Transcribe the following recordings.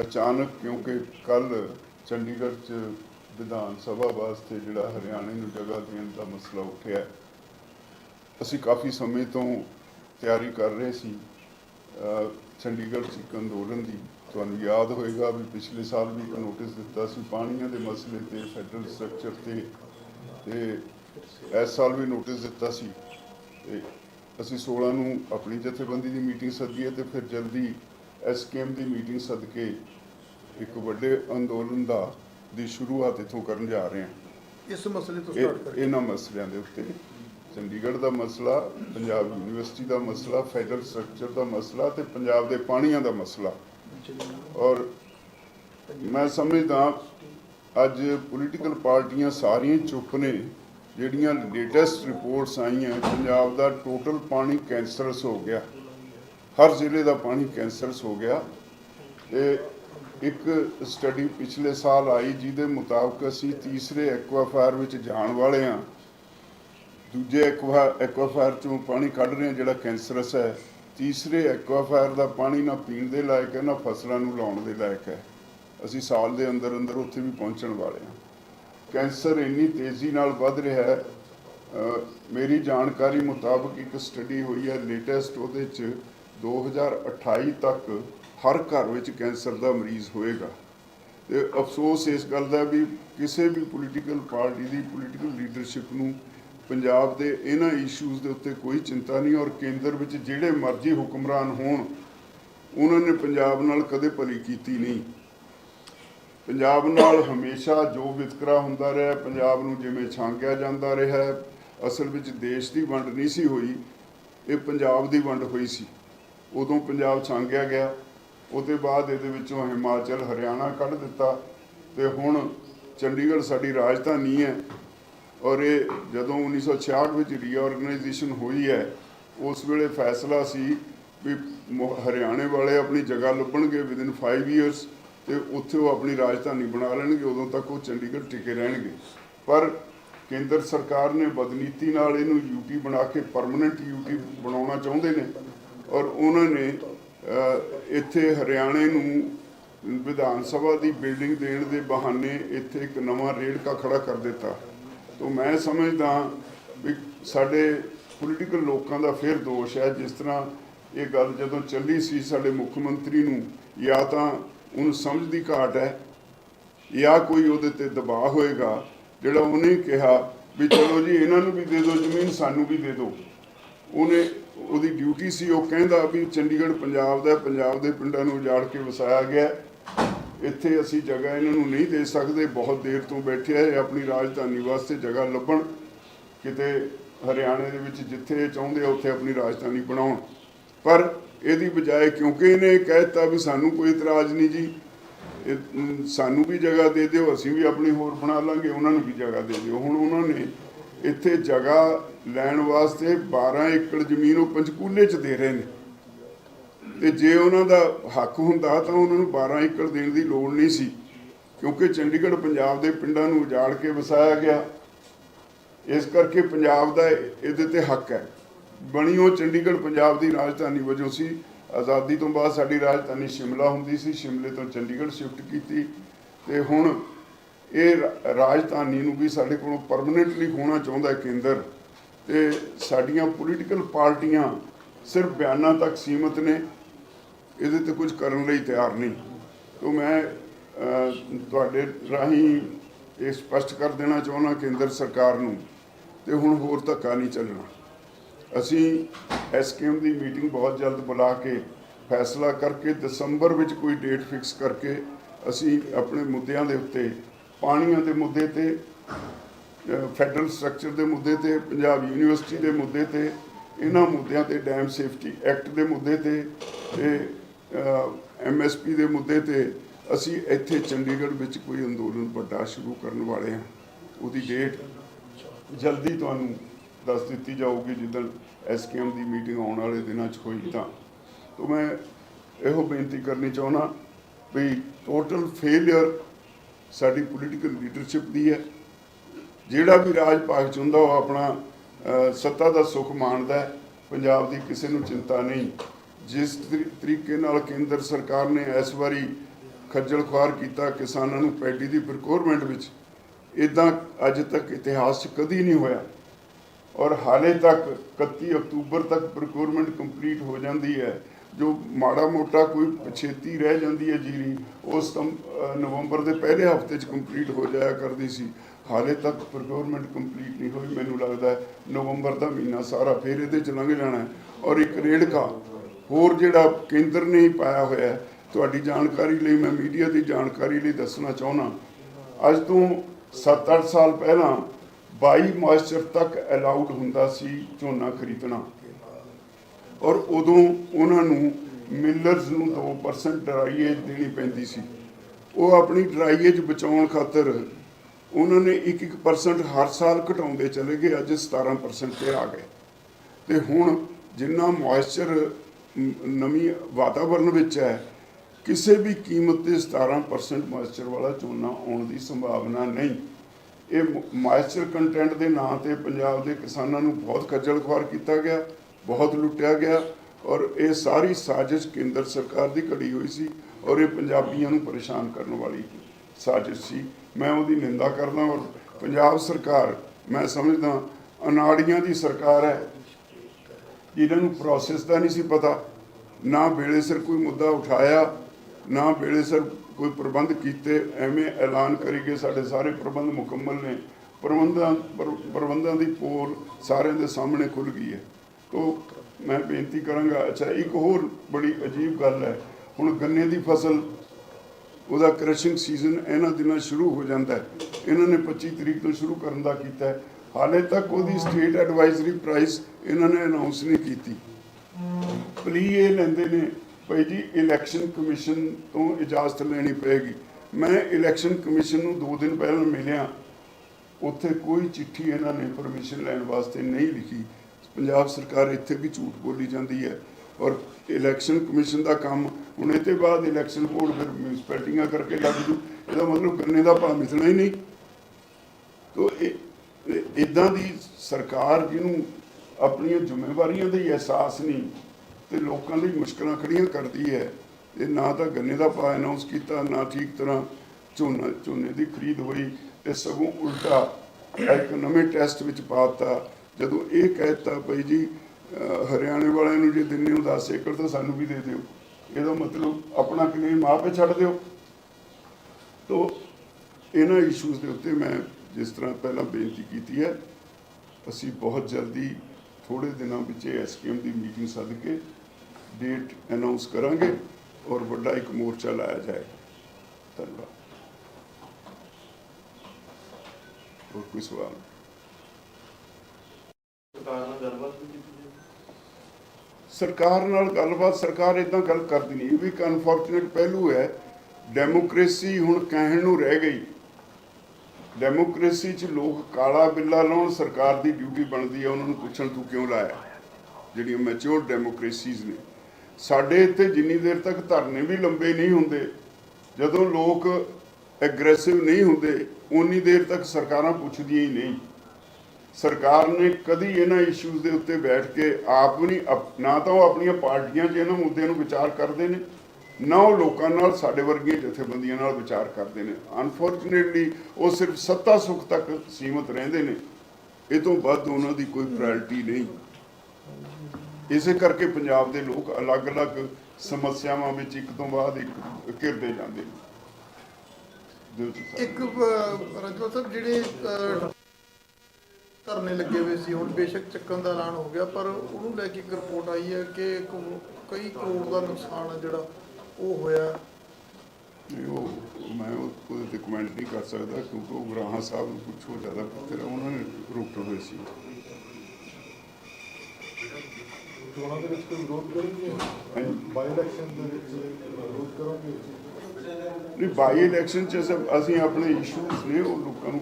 ਅਚਾਨਕ ਕਿਉਂਕਿ ਕੱਲ ਚੰਡੀਗੜ੍ਹ 'ਚ ਵਿਧਾਨ ਸਭਾ ਵਾਸਤੇ ਜਿਹੜਾ ਹਰਿਆਣੇ ਨੂੰ ਜਗ੍ਹਾ ਦੇਣ ਦਾ ਮਸਲਾ ਉੱਠਿਆ। ਅਸੀਂ ਕਾਫੀ ਸਮੇਂ ਤੋਂ ਤਿਆਰੀ ਕਰ ਰਹੇ ਸੀ। ਚੰਡੀਗੜ੍ਹ 'ਚ ਇੱਕ ਅੰਦੋਲਨ ਦੀ। ਤੁਹਾਨੂੰ ਯਾਦ ਹੋਏਗਾ ਵੀ ਪਿਛਲੇ ਸਾਲ ਵੀ ਇੱਕ ਨੋਟਿਸ ਦਿੱਤਾ ਸੀ ਪਾਣੀਆਂ ਦੇ ਮਸਲੇ ਤੇ, ਫੈਡਰਲ ਸਟਰਕਚਰ ਤੇ। ਤੇ ਇਸ ਸਾਲ ਵੀ ਨੋਟਿਸ ਦਿੱਤਾ ਸੀ। ਤੇ ਅਸੀਂ 16 ਨੂੰ ਆਪਣੀ ਜਥੇਬੰਦੀ ਦੀ ਮੀਟਿੰਗ ਸੱਦੀ ਹੈ ਤੇ ਫਿਰ ਜਲਦੀ ਐਸਕੇਐਮ ਦੀ ਮੀਟਿੰਗ ਸੱਦ ਕੇ ਇੱਕ ਵੱਡੇ ਅੰਦੋਲਨ ਦਾ ਦੀ ਸ਼ੁਰੂਆਤ ਇੱਥੋਂ ਕਰਨ ਜਾ ਰਹੇ ਹਾਂ। ਇਸ ਮਸਲੇ ਤੋਂ ਸਟਾਰਟ ਕਰੀਏ ਇਹਨਾਂ ਮਸਲਿਆਂ ਦੇ ਉੱਤੇ ਚੰਡੀਗੜ੍ਹ ਦਾ ਮਸਲਾ ਪੰਜਾਬ ਯੂਨੀਵਰਸਿਟੀ ਦਾ ਮਸਲਾ ਫੈਡਰਲ ਸਟਰਕਚਰ ਦਾ ਮਸਲਾ ਤੇ ਪੰਜਾਬ ਦੇ ਪਾਣੀਆਂ ਦਾ ਮਸਲਾ। ਔਰ ਮੈਂ ਸਮਝਦਾ ਅੱਜ ਪੋਲੀਟੀਕਲ ਪਾਰਟੀਆਂ ਸਾਰੀਆਂ ਚੁੱਪ ਨੇ ਜਿਹੜੀਆਂ ਲੇਟੈਸਟ ਰਿਪੋਰਟਸ ਆਈਆਂ ਪੰਜਾਬ ਦਾ ਟੋਟਲ ਪਾਣੀ ਕੈਂਸਰਸ ਹੋ ਗਿਆ। ਹਰ ਜ਼ਿਲ੍ਹੇ ਦਾ ਪਾਣੀ ਕੈਂਸਰਸ ਹੋ ਗਿਆ। ਤੇ ਇੱਕ ਸਟੱਡੀ ਪਿਛਲੇ ਸਾਲ ਆਈ ਜਿਹਦੇ ਮੁਤਾਬਕ ਅਸੀਂ ਤੀਸਰੇ ਐਕਵਾਫਾਇਰ ਵਿੱਚ ਜਾਣ ਵਾਲੇ ਹਾਂ। ਦੂਜੇ ਐਕਵਾ ਐਕਵਾਫਾਇਰ ਚੋਂ ਪਾਣੀ ਕੱਢ ਰਹੇ ਹਾਂ ਜਿਹੜਾ ਕੈਂਸਰਸ ਹੈ। ਤੀਸਰੇ ਐਕਵਾਫਾਇਰ ਦਾ ਪਾਣੀ ਨਾ ਪੀਣ ਦੇ ਲਾਇਕ ਹੈ, ਨਾ ਫਸਲਾਂ ਨੂੰ ਲਾਉਣ ਦੇ ਲਾਇਕ ਹੈ। ਅਸੀਂ ਸਾਲ ਦੇ ਅੰਦਰ ਅੰਦਰ ਉੱਥੇ ਵੀ ਪਹੁੰਚਣ ਵਾਲੇ ਹਾਂ। ਕੈਂਸਰ ਇੰਨੀ ਤੇਜ਼ੀ ਨਾਲ ਵੱਧ ਰਿਹਾ ਹੈ। ਮੇਰੀ ਜਾਣਕਾਰੀ ਮੁਤਾਬਕ ਇੱਕ ਸਟੱਡੀ ਹੋਈ ਹੈ ਲੇਟੈਸਟ ਉਹਦੇ ਚ 2028 ਤੱਕ ਹਰ ਘਰ ਵਿੱਚ ਕੈਂਸਰ ਦਾ ਮਰੀਜ਼ ਹੋਏਗਾ। ਤੇ ਅਫਸੋਸ ਇਸ ਗੱਲ ਦਾ ਵੀ ਕਿਸੇ ਵੀ ਪੋਲੀਟੀਕਲ ਪਾਰਟੀ ਦੀ ਪੋਲੀਟੀਕਲ ਲੀਡਰਸ਼ਿਪ ਨੂੰ ਪੰਜਾਬ ਦੇ ਇਹਨਾਂ ਇਸ਼ੂਜ਼ ਦੇ ਉੱਤੇ ਕੋਈ ਚਿੰਤਾ ਨਹੀਂ ਔਰ ਕੇਂਦਰ ਵਿੱਚ ਜਿਹੜੇ ਮਰਜ਼ੀ ਹੁਕਮਰਾਨ ਹੋਣ, ਉਹਨਾਂ ਨੇ ਪੰਜਾਬ ਨਾਲ ਕਦੇ ਭਲੀ ਕੀਤੀ ਨਹੀਂ। ਪੰਜਾਬ ਨਾਲ ਹਮੇਸ਼ਾ ਜੋ ਵਿਤਕਰਾ ਹੁੰਦਾ ਰਿਹਾ, ਪੰਜਾਬ ਨੂੰ ਜਿਵੇਂ ਛਾਂਕਿਆ ਜਾਂਦਾ ਰਿਹਾ, ਅਸਲ ਵਿੱਚ ਦੇਸ਼ ਦੀ ਵੰਡ ਨਹੀਂ ਸੀ ਹੋਈ, ਇਹ ਪੰਜਾਬ ਦੀ ਵੰਡ ਹੋਈ ਸੀ। ਉਦੋਂ ਪੰਜਾਬ ਛਾਂਗਿਆ ਗਿਆ। ਉਹਦੇ ਬਾਅਦ ਇਹਦੇ ਵਿੱਚੋਂ ਹਿਮਾਚਲ, ਹਰਿਆਣਾ ਕੱਢ ਦਿੱਤਾ ਤੇ ਹੁਣ ਚੰਡੀਗੜ੍ਹ ਸਾਡੀ ਰਾਜਧਾਨੀ ਹੈ। ਔਰ ਇਹ ਜਦੋਂ 1966 ਵਿੱਚ ਰੀਆਰਗਨਾਈਜੇਸ਼ਨ ਹੋਈ ਹੈ, ਉਸ ਵੇਲੇ ਫੈਸਲਾ ਸੀ ਵੀ ਮੁ- ਹਰਿਆਣੇ ਵਾਲੇ ਆਪਣੀ ਜਗ੍ਹਾ ਲੱਭਣਗੇ ਵਿਦਿਨ 5 ਇਅਰਸ ਤੇ ਉੱਥੇ ਉਹ ਆਪਣੀ ਰਾਜਧਾਨੀ ਬਣਾ ਲੈਣਗੇ, ਉਦੋਂ ਤੱਕ ਉਹ ਚੰਡੀਗੜ੍ਹ ਟਿਕੇ ਰਹਿਣਗੇ। ਪਰ ਕੇਂਦਰ ਸਰਕਾਰ ਨੇ ਬਦਨੀਤੀ ਨਾਲ ਇਹਨੂੰ ਯੂਟੀ ਬਣਾ ਕੇ ਪਰਮਨੈਂਟ ਯੂਟੀ ਬਣਾਉਣਾ ਚਾਹੁੰਦੇ ਨੇ। ਔਰ ਉਹਨਾਂ ਨੇ ਇੱਥੇ ਹਰਿਆਣੇ ਨੂੰ ਵਿਧਾਨ ਸਭਾ ਦੀ ਬਿਲਡਿੰਗ ਦੇਣ ਦੇ ਬਹਾਨੇ ਇੱਥੇ ਇੱਕ ਨਵਾਂ ਰੇੜਕਾ ਖੜਾ ਕਰ ਦਿੱਤਾ। ਤੋਂ ਮੈਂ ਸਮਝਦਾ ਵੀ ਸਾਡੇ ਪੋਲੀਟੀਕਲ ਲੋਕਾਂ ਦਾ ਫਿਰ ਦੋਸ਼ ਹੈ, ਜਿਸ ਤਰ੍ਹਾਂ ਇਹ ਗੱਲ ਜਦੋਂ ਚੱਲੀ ਸੀ ਸਾਡੇ ਮੁੱਖ ਮੰਤਰੀ ਨੂੰ, ਜਾਂ ਤਾਂ ਉਹਨੂੰ ਸਮਝ ਦੀ ਘਾਟ ਹੈ, ਜਾਂ ਕੋਈ ਉਹਦੇ ਤੇ ਦਬਾਅ ਹੋਏਗਾ, ਜਿਹੜਾ ਉਹਨੇ ਕਿਹਾ ਵੀ ਚਲੋ ਜੀ, ਇਹਨਾਂ ਨੂੰ ਵੀ ਦੇ ਦਿਓ, ਜ਼ਮੀਨ ਸਾਨੂੰ ਵੀ ਦੇ ਦਿਓ। ਉਹਨੇ ਉਹਦੀ ਡਿਊਟੀ ਸੀ, ਉਹ ਕਹਿੰਦਾ ਵੀ ਚੰਡੀਗੜ੍ਹ ਪੰਜਾਬ ਦਾ ਪੰਜਾਬ ਦੇ ਪਿੰਡਾਂ ਨੂੰ ਉਜਾੜ ਕੇ ਵਸਾਇਆ ਗਿਆ ਇੱਥੇ ਅਸੀਂ ਜਗ੍ਹਾ ਇਹਨਾਂ ਨੂੰ ਨਹੀਂ ਦੇ ਸਕਦੇ, ਬਹੁਤ ਦੇਰ ਤੋਂ ਬੈਠੇ ਆ, ਇਹ ਆਪਣੀ ਰਾਜਧਾਨੀ ਵਾਸਤੇ ਜਗ੍ਹਾ ਲੱਭਣ। ਕਿਤੇ ਹਰਿਆਣੇ ਦੇ ਵਿੱਚ ਜਿੱਥੇ ਇਹ ਚਾਹੁੰਦੇ ਆ, ਉੱਥੇ ਆਪਣੀ ਰਾਜਧਾਨੀ ਬਣਾਉਣ। ਪਰ ਇਹਦੀ ਬਜਾਏ ਕਿਉਂਕਿ ਇਹਨੇ ਇਹ ਕਹਿ ਦਿੱਤਾ ਵੀ ਸਾਨੂੰ ਕੋਈ ਇਤਰਾਜ਼ ਨਹੀਂ ਜੀ ਸਾਨੂੰ ਵੀ ਜਗ੍ਹਾ ਦੇ ਦਿਓ, ਅਸੀਂ ਵੀ ਆਪਣੀ ਹੋਰ ਬਣਾ ਲਾਂਗੇ, ਉਹਨਾਂ ਨੂੰ ਵੀ ਜਗ੍ਹਾ ਦੇ ਦਿਓ। ਹੁਣ ਉਹਨਾਂ ਨੇ ਇੱਥੇ ਜਗ੍ਹਾ ਲੈਣ ਵਾਸਤੇ 12 ਏਕੜ ਜ਼ਮੀਨ ਉਹ ਪੰਚਕੂਲੇ 'ਚ ਦੇ ਰਹੇ ਨੇ। ਤੇ ਜੇ ਉਹਨਾਂ ਦਾ ਹੱਕ ਹੁੰਦਾ ਤਾਂ ਉਹਨਾਂ ਨੂੰ 12 ਏਕੜ ਦੇਣ ਦੀ ਲੋੜ ਨਹੀਂ ਸੀ, ਕਿਉਂਕਿ ਚੰਡੀਗੜ੍ਹ ਪੰਜਾਬ ਦੇ ਪਿੰਡਾਂ ਨੂੰ ਉਜਾੜ ਕੇ ਵਸਾਇਆ ਗਿਆ। ਇਸ ਕਰਕੇ ਪੰਜਾਬ ਦਾ ਇਹਦੇ ਤੇ ਹੱਕ ਹੈ। ਬਣੀ ਉਹ ਚੰਡੀਗੜ੍ਹ ਪੰਜਾਬ ਦੀ ਰਾਜਧਾਨੀ ਵਜੋਂ ਸੀ। ਆਜ਼ਾਦੀ ਤੋਂ ਬਾਅਦ ਸਾਡੀ ਰਾਜਧਾਨੀ ਸ਼ਿਮਲਾ ਹੁੰਦੀ ਸੀ। ਸ਼ਿਮਲੇ ਤੋਂ ਚੰਡੀਗੜ੍ਹ ਸ਼ਿਫਟ ਕੀਤੀ ਤੇ ਹੁਣ ਇਹ ਰਾਜਧਾਨੀ ਨੂੰ ਵੀ ਸਾਡੇ ਕੋਲੋਂ ਪਰਮਨੈਂਟਲੀ ਹੋਣਾ ਚਾਹੁੰਦਾ ਹੈ ਕੇਂਦਰ ਤੇ ਸਾਡੀਆਂ ਪੋਲੀਟੀਕਲ ਪਾਰਟੀਆਂ ਸਿਰਫ ਬਿਆਨਾਂ ਤੱਕ ਸੀਮਤ ਨੇ, ਇਹਦੇ ਤੇ ਕੁਝ ਕਰਨ ਲਈ ਤਿਆਰ ਨਹੀਂ। ਤੋਂ ਮੈਂ ਤੁਹਾਡੇ ਰਾਹੀਂ ਇਹ ਸਪਸ਼ਟ ਕਰ ਦੇਣਾ ਚਾਹੁੰਦਾ ਕੇਂਦਰ ਸਰਕਾਰ ਨੂੰ ਤੇ ਹੁਣ ਹੋਰ ਧੱਕਾ ਨਹੀਂ ਚੱਲਣਾ। ਅਸੀਂ ਐਸਕੇਐਮ ਦੀ ਮੀਟਿੰਗ ਬਹੁਤ ਜਲਦ ਬੁਲਾ ਕੇ ਫੈਸਲਾ ਕਰਕੇ ਦਸੰਬਰ ਵਿੱਚ ਕੋਈ ਡੇਟ ਫਿਕਸ ਕਰਕੇ ਅਸੀਂ ਆਪਣੇ ਮੁੱਦਿਆਂ ਦੇ ਉੱਤੇ ਪਾਣੀਆਂ ਦੇ ਮੁੱਦੇ ਤੇ ਫੈਡਰਲ ਸਟਰਕਚਰ ਦੇ ਮੁੱਦੇ ਤੇ, ਪੰਜਾਬ ਯੂਨੀਵਰਸਿਟੀ ਦੇ ਮੁੱਦੇ ਤੇ, ਇਹਨਾਂ ਮੁੱਦਿਆਂ ਤੇ ਡੈਮ ਸੇਫਟੀ ਐਕਟ ਦੇ ਮੁੱਦੇ ਤੇ ਤੇ ਐਮਐਸਪੀ ਦੇ ਮੁੱਦੇ ਤੇ ਅਸੀਂ ਇੱਥੇ ਚੰਡੀਗੜ੍ਹ ਵਿੱਚ ਕੋਈ ਅੰਦੋਲਨ ਵੱਡਾ ਸ਼ੁਰੂ ਕਰਨ ਵਾਲੇ ਹਾਂ। ਉਹਦੀ ਡੇਟ ਜਲਦੀ ਤੁਹਾਨੂੰ ਦੱਸ ਦਿੱਤੀ ਜਾਊਗੀ, ਜਿੱਦਣ ਐਸਕੇਐਮ ਦੀ ਮੀਟਿੰਗ ਆਉਣ ਵਾਲੇ ਦਿਨਾਂ 'ਚ ਹੋਈ ਤਾਂ। ਤੋਂ ਮੈਂ ਇਹੋ ਬੇਨਤੀ ਕਰਨੀ ਚਾਹੁੰਦਾ ਵੀ ਟੋਟਲ ਫੇਲਿਅਰ ਸਾਡੀ ਪੋਲੀਟੀਕਲ ਲੀਡਰਸ਼ਿਪ ਦੀ ਹੈ। ਜਿਹੜਾ ਵੀ ਰਾਜ ਭਾਗ ਚ ਹੁੰਦਾ ਉਹ ਆਪਣਾ ਸੱਤਾ ਦਾ ਸੁੱਖ ਮਾਣਦਾ ਹੈ। ਪੰਜਾਬ ਦੀ ਕਿਸੇ ਨੂੰ ਚਿੰਤਾ ਨਹੀਂ। ਜਿਸ ਤਰੀ- ਤਰੀਕੇ ਨਾਲ ਕੇਂਦਰ ਸਰਕਾਰ ਨੇ ਇਸ ਵਾਰੀ ਖੱਜਲ ਖੁਆਰ ਕੀਤਾ ਕਿਸਾਨਾਂ ਨੂੰ ਪੈਡੀ ਦੀ ਪ੍ਰੋਕਿਉਰਮੈਂਟ ਵਿੱਚ ਇਦਾਂ ਅੱਜ ਤੱਕ ਇਤਿਹਾਸ 'ਚ ਕਦੀ ਨਹੀਂ ਹੋਇਆ। ਔਰ ਹਾਲੇ ਤੱਕ 31 ਅਕਤੂਬਰ ਤੱਕ ਪ੍ਰੋਕਿਉਰਮੈਂਟ ਕੰਪਲੀਟ ਹੋ ਜਾਂਦੀ ਹੈ। ਜੋ ਮਾੜਾ ਮੋਟਾ ਕੋਈ ਪਛੇਤੀ ਰਹਿ ਜਾਂਦੀ ਹੈ ਜੀਰੀ ਉਸ ਤੋਂ ਨਵੰਬਰ ਦੇ ਪਹਿਲੇ ਹਫ਼ਤੇ 'ਚ ਕੰਪਲੀਟ ਹੋ ਜਾਇਆ ਕਰਦੀ ਸੀ। ਹਾਲੇ ਤੱਕ ਪ੍ਰੋਕਿਉਰਮੈਂਟ ਕੰਪਲੀਟ ਨਹੀਂ ਹੋਈ, ਮੈਨੂੰ ਲੱਗਦਾ ਹੈ ਨਵੰਬਰ ਦਾ ਮਹੀਨਾ ਸਾਰਾ ਫਿਰ ਇਹਦੇ 'ਚ ਲੰਘ ਜਾਣਾ ਹੈ। ਔਰ ਇੱਕ ਰੇੜਕਾ ਹੋਰ ਜਿਹੜਾ ਕੇਂਦਰ ਨੇ ਹੀ ਪਾਇਆ ਹੋਇਆ ਹੈ, ਤੁਹਾਡੀ ਜਾਣਕਾਰੀ ਲਈ, ਮੈਂ ਮੀਡੀਆ ਦੀ ਜਾਣਕਾਰੀ ਲਈ ਦੱਸਣਾ ਚਾਹੁੰਦਾ ਅੱਜ ਤੋਂ 7-8 ਸਾਲ ਪਹਿਲਾਂ 22 ਮਾਇਸਚਰ ਤੱਕ ਅਲਾਉਡ ਹੁੰਦਾ ਸੀ ਝੋਨਾ ਖਰੀਦਣਾ। ਔਰ ਉਦੋਂ ਉਹਨਾਂ ਨੂੰ ਮਿਲਰਸ ਨੂੰ 2% ਡਰਾਈਏਜ ਦੇਣੀ ਪੈਂਦੀ ਸੀ। ਉਹ ਆਪਣੀ ਡਰਾਈਏਜ ਬਚਾਉਣ ਖਾਤਰ ਉਹਨਾਂ ਨੇ 1-1% ਹਰ ਸਾਲ ਘਟਾਉਂਦੇ ਚਲੇ ਗਏ, ਅੱਜ 17% ਤੇ ਆ ਗਏ। ਤੇ ਹੁਣ ਜਿੰਨਾ ਮੋਇਸਚਰ ਨਵੀਂ ਵਾਤਾਵਰਣ ਵਿੱਚ ਹੈ, ਕਿਸੇ ਵੀ ਕੀਮਤ ਤੇ 17% ਮੋਇਸਚਰ ਵਾਲਾ ਝੋਨਾ ਆਉਣ ਦੀ ਸੰਭਾਵਨਾ ਨਹੀਂ। ਇਹ ਮੋਇਸਚਰ ਕੰਟੈਂਟ ਦੇ ਨਾਂ ਤੇ ਪੰਜਾਬ ਦੇ ਕਿਸਾਨਾਂ ਨੂੰ ਬਹੁਤ ਖੱਜਲ ਖੁਆਰ ਕੀਤਾ ਗਿਆ। ਬਹੁਤ ਲੁੱਟਿਆ ਗਿਆ ਔਰ ਇਹ ਸਾਰੀ ਸਾਜ਼ਿਸ਼ ਕੇਂਦਰ ਸਰਕਾਰ ਦੀ ਘੜੀ ਹੋਈ ਸੀ ਔਰ ਇਹ ਪੰਜਾਬੀਆਂ ਨੂੰ ਪਰੇਸ਼ਾਨ ਕਰਨ ਵਾਲੀ ਸਾਜ਼ਿਸ਼ ਸੀ। ਮੈਂ ਉਹਦੀ ਨਿੰਦਾ ਕਰਦਾ ਔਰ ਪੰਜਾਬ ਸਰਕਾਰ, ਮੈਂ ਸਮਝਦਾ ਅਨਾੜੀਆਂ ਦੀ ਸਰਕਾਰ ਹੈ। ਜਿਹਨਾਂ ਨੂੰ ਪ੍ਰੋਸੈਸ ਦਾ ਨਹੀਂ ਸੀ ਪਤਾ। ਨਾ ਵੇਲੇ ਸਿਰ ਕੋਈ ਮੁੱਦਾ ਉਠਾਇਆ, ਨਾ ਵੇਲੇ ਸਿਰ ਕੋਈ ਪ੍ਰਬੰਧ ਕੀਤੇ। ਐਵੇਂ ਐਲਾਨ ਕਰੀ ਗਏ। ਸਾਡੇ ਸਾਰੇ ਪ੍ਰਬੰਧ ਮੁਕੰਮਲ ਨੇ। ਪ੍ਰਬੰਧਾਂ ਪਰ- ਪ੍ਰਬੰਧਾਂ ਦੀ ਪੋਲ ਸਾਰਿਆਂ ਦੇ ਸਾਹਮਣੇ ਖੁੱਲ ਗਈ ਹੈ। ਤੋ ਮੈਂ ਬੇਨਤੀ ਕਰਾਂਗਾ, ਅੱਛਾ, ਇੱਕ ਹੋਰ ਬੜੀ ਅਜੀਬ ਗੱਲ ਹੈ। ਹੁਣ ਗੰਨੇ ਦੀ ਫਸਲ, ਉਹਦਾ ਕ੍ਰਸ਼ਿੰਗ ਸੀਜ਼ਨ ਇਹਨਾਂ ਦਿਨਾਂ ਸ਼ੁਰੂ ਹੋ ਜਾਂਦਾ ਇਹਨਾਂ ਨੇ 25 ਤਰੀਕ ਤੋਂ ਸ਼ੁਰੂ ਕਰਨ ਦਾ ਕੀਤਾ ਹੈ। ਹਾਲੇ ਤੱਕ ਉਹਦੀ ਸਟੇਟ ਐਡਵਾਈਜ਼ਰੀ ਪ੍ਰਾਈਸ ਇਹਨਾਂ ਨੇ ਅਨਾਉਂਸ ਨਹੀਂ ਕੀਤੀ। ਪਲੀ ਇਹ ਲੈਂਦੇ ਨੇ, ਭਾਈ ਜੀ ਇਲੈਕਸ਼ਨ ਕਮਿਸ਼ਨ ਤੋਂ ਇਜਾਜ਼ਤ ਲੈਣੀ ਪਏਗੀ। ਮੈਂ ਇਲੈਕਸ਼ਨ ਕਮਿਸ਼ਨ ਨੂੰ 2 ਦਿਨ ਪਹਿਲਾਂ ਮਿਲਿਆ। ਉੱਥੇ ਕੋਈ ਚਿੱਠੀ ਇਹਨਾਂ ਨੇ ਪਰਮਿਸ਼ਨ ਲੈਣ ਵਾਸਤੇ ਨਹੀਂ ਲਿਖੀ। ਪੰਜਾਬ ਸਰਕਾਰ ਇੱਥੇ ਵੀ ਝੂਠ ਬੋਲੀ ਜਾਂਦੀ ਹੈ ਔਰ ਇਲੈਕਸ਼ਨ ਕਮਿਸ਼ਨ ਦਾ ਕੰਮ, ਹੁਣ ਇਹ ਤੇ ਬਾਅਦ ਇਲੈਕਸ਼ਨ ਬੋਰਡ ਫਿਰ ਮਿਊਨਿਸਪੈਲਟੀਆਂ ਕਰਕੇ ਲੱਗ ਜੂ। ਇਹਦਾ ਮਤਲਬ ਗੰਨੇ ਦਾ ਭਾਅ ਮਿਲਣਾ ਹੀ ਨਹੀਂ। ਤੋ ਇਹ ਇਦਾਂ ਦੀ ਸਰਕਾਰ ਜਿਹਨੂੰ ਆਪਣੀਆਂ ਜ਼ਿੰਮੇਵਾਰੀਆਂ ਦਾ ਅਹਿਸਾਸ ਨਹੀਂ ਤੇ ਲੋਕਾਂ ਲਈ ਮੁਸ਼ਕਲਾਂ ਖੜੀਆਂ ਕਰਦੀ ਹੈ, ਇਹ ਨਾ ਤਾਂ ਗੰਨੇ ਦਾ ਭਾਅ ਅਨਾਉਂਸ ਕੀਤਾ, ਨਾ ਠੀਕ ਤਰ੍ਹਾਂ ਝੋਨਾ, ਝੋਨੇ ਦੀ ਖਰੀਦ ਹੋਈ ਤੇ ਸਗੋਂ ਉਲਟਾ ਇੱਕ ਨਵੇਂ ਟੈਸਟ ਵਿੱਚ ਪਾਤਾ ਜਦੋਂ ਇਹ ਕਹਿਤਾ ਭਾਈ ਜੀ ਹਰਿਆਣੇ ਵਾਲਿਆਂ ਨੂੰ ਜੇ ਦਿੰਨੇ ਹੋ 10 ਏਕੜ ਤਾਂ ਸਾਨੂੰ ਵੀ ਦੇ ਦਿਓ। ਇਹਦਾ ਮਤਲਬ ਆਪਣਾ ਕਲੇਮ ਆਪੇ ਛੱਡ ਦਿਓ। ਤੋ ਇਹਨਾਂ ਇਸ਼ੂਜ਼ ਦੇ ਉੱਤੇ ਮੈਂ ਜਿਸ ਤਰ੍ਹਾਂ ਪਹਿਲਾਂ ਬੇਨਤੀ ਕੀਤੀ ਹੈ, ਅਸੀਂ ਬਹੁਤ ਜਲਦੀ ਥੋੜੇ ਦਿਨਾਂ ਵਿੱਚ ਐਸਕੇਐਮ ਦੀ ਮੀਟਿੰਗ ਸੱਦ ਕੇ ਡੇਟ ਅਨਾਉਂਸ ਕਰਾਂਗੇ ਔਰ ਵੱਡਾ ਇੱਕ ਮੋਰਚਾ ਲਾਇਆ ਜਾਏਗਾ। ਧੰਨਵਾਦ। ਹੋਰ ਕੋਈ ਸਵਾਲ? ਸਰਕਾਰ ਨਾਲ ਗੱਲਬਾਤ ਕੀਤੀ ਸਰਕਾਰ ਨਾਲ ਗੱਲਬਾਤ, ਸਰਕਾਰ ਇਦਾਂ ਗੱਲ ਕਰਦੀ ਨਹੀਂ। ਇਹ ਵੀ ਇੱਕ ਅਨਫੋਰਚੂਨੇਟ ਪਹਿਲੂ ਹੈ। ਡੈਮੋਕ੍ਰੇਸੀ ਹੁਣ ਕਹਿਣ ਨੂੰ ਰਹਿ ਗਈ। ਡੈਮੋਕ੍ਰੇਸੀ 'ਚ ਲੋਕ ਕਾਲਾ ਬਿੱਲਾ ਲਾਉਣ, ਸਰਕਾਰ ਦੀ ਡਿਊਟੀ ਬਣਦੀ ਹੈ। ਉਹਨਾਂ ਨੂੰ ਪੁੱਛਣ, ਤੂੰ ਕਿਉਂ ਲਾਇਆ? ਜਿਹੜੀਆਂ ਮੈਚੁਰ ਡੈਮੋਕ੍ਰੇਸੀਜ਼ ਨੇ। ਸਾਡੇ ਇੱਥੇ ਜਿੰਨੀ ਦੇਰ ਤੱਕ ਧਰਨੇ ਵੀ ਲੰਬੇ ਨਹੀਂ ਹੁੰਦੇ, ਜਦੋਂ ਲੋਕ ਐਗਰੈਸਿਵ ਨਹੀਂ ਹੁੰਦੇ ਉਨੀ ਦੇਰ ਤੱਕ ਸਰਕਾਰਾਂ ਪੁੱਛਦੀਆਂ ਹੀ ਨਹੀਂ। ਸਰਕਾਰ ਨੇ ਕਦੀ ਇਹਨਾਂ ਇਸ਼ੂਜ਼ ਦੇ ਉੱਤੇ ਬੈਠ ਕੇ ਆਪ ਵੀ ਨਹੀਂ ਨਾ ਤਾਂ ਉਹ ਆਪਣੀਆਂ ਪਾਰਟੀਆਂ 'ਚ ਇਹਨਾਂ ਮੁੱਦਿਆਂ ਨੂੰ ਵਿਚਾਰ ਕਰਦੇ ਨੇ ਨਾ ਉਹ ਲੋਕਾਂ ਨਾਲ ਸਾਡੇ ਵਰਗੀਆਂ ਜਥੇਬੰਦੀਆਂ ਨਾਲ ਵਿਚਾਰ ਕਰਦੇ ਨੇ। ਅਨਫੋਰਚੂਨੇਟਲੀ ਉਹ ਸਿਰਫ ਸੱਤਾ ਸੁੱਖ ਤੱਕ ਸੀਮਤ ਰਹਿੰਦੇ ਨੇ। ਇਹ ਤੋਂ ਵੱਧ ਉਹਨਾਂ ਦੀ ਕੋਈ ਪ੍ਰਾਇੋਰਟੀ ਨਹੀਂ। ਇਸੇ ਕਰਕੇ ਪੰਜਾਬ ਦੇ ਲੋਕ ਅਲੱਗ-ਅਲੱਗ ਸਮੱਸਿਆਵਾਂ ਵਿੱਚ ਇੱਕ ਤੋਂ ਬਾਅਦ ਇੱਕ ਘਿਰਦੇ ਜਾਂਦੇ ਨੇ। ਇੱਕ ਅਹ, ਸਾਹਿਬ ਜਿਹੜੇ ਧਰਨੇ ਲੱਗੇ ਹੋਏ ਸੀ ਹੁਣ ਬੇਸ਼ੱਕ ਚੱਕਣ ਦਾ ਐਲਾਨ ਹੋ ਗਿਆ ਪਰ ਉਹਨੂੰ ਲੈ ਕੇ ਇੱਕ ਰਿਪੋਰਟ ਆਈ ਹੈ ਕਿ ਕਈ ਕਰੋੜ ਦਾ ਨੁਕਸਾਨ ਹੈ ਜਿਹੜਾ ਉਹ ਹੋਇਆ। ਨਹੀਂ ਉਹ ਮੈਂ ਉਹ- ਉਹਦੇ ਤੇ ਕਮੈਂਟ ਨਹੀਂ ਕਰ ਸਕਦਾ ਕਿਉਂਕਿ ਉਹ ਗਰਾਹਾਂ ਸਾਹਿਬ ਨੂੰ ਪੁੱਛੋ ਜ਼ਿਆਦਾ ਪੁੱਤਰ ਉਹਨਾਂ ਨੇ ਰੋਕੇ ਹੋਏ ਸੀ। ਚੋਣਾਂ ਦੇ ਵਿੱਚ ਕੋਈ ਵਿਰੋਧ ਕਰੋਗੇ। ਬਾਈ ਇਲੈਕਸ਼ਨ ਦੇ ਵਿੱਚ ਵਿਰੋਧ ਕਰੋਗੇ? ਨਹੀਂ ਬਾਈ ਇਲੈਕਸ਼ਨ ਚ ਅਸੀਂ ਆਪਣੇ ਇਸ਼ੂਜ਼ ਨੇ ਉਹ ਲੋਕਾਂ ਨੂੰ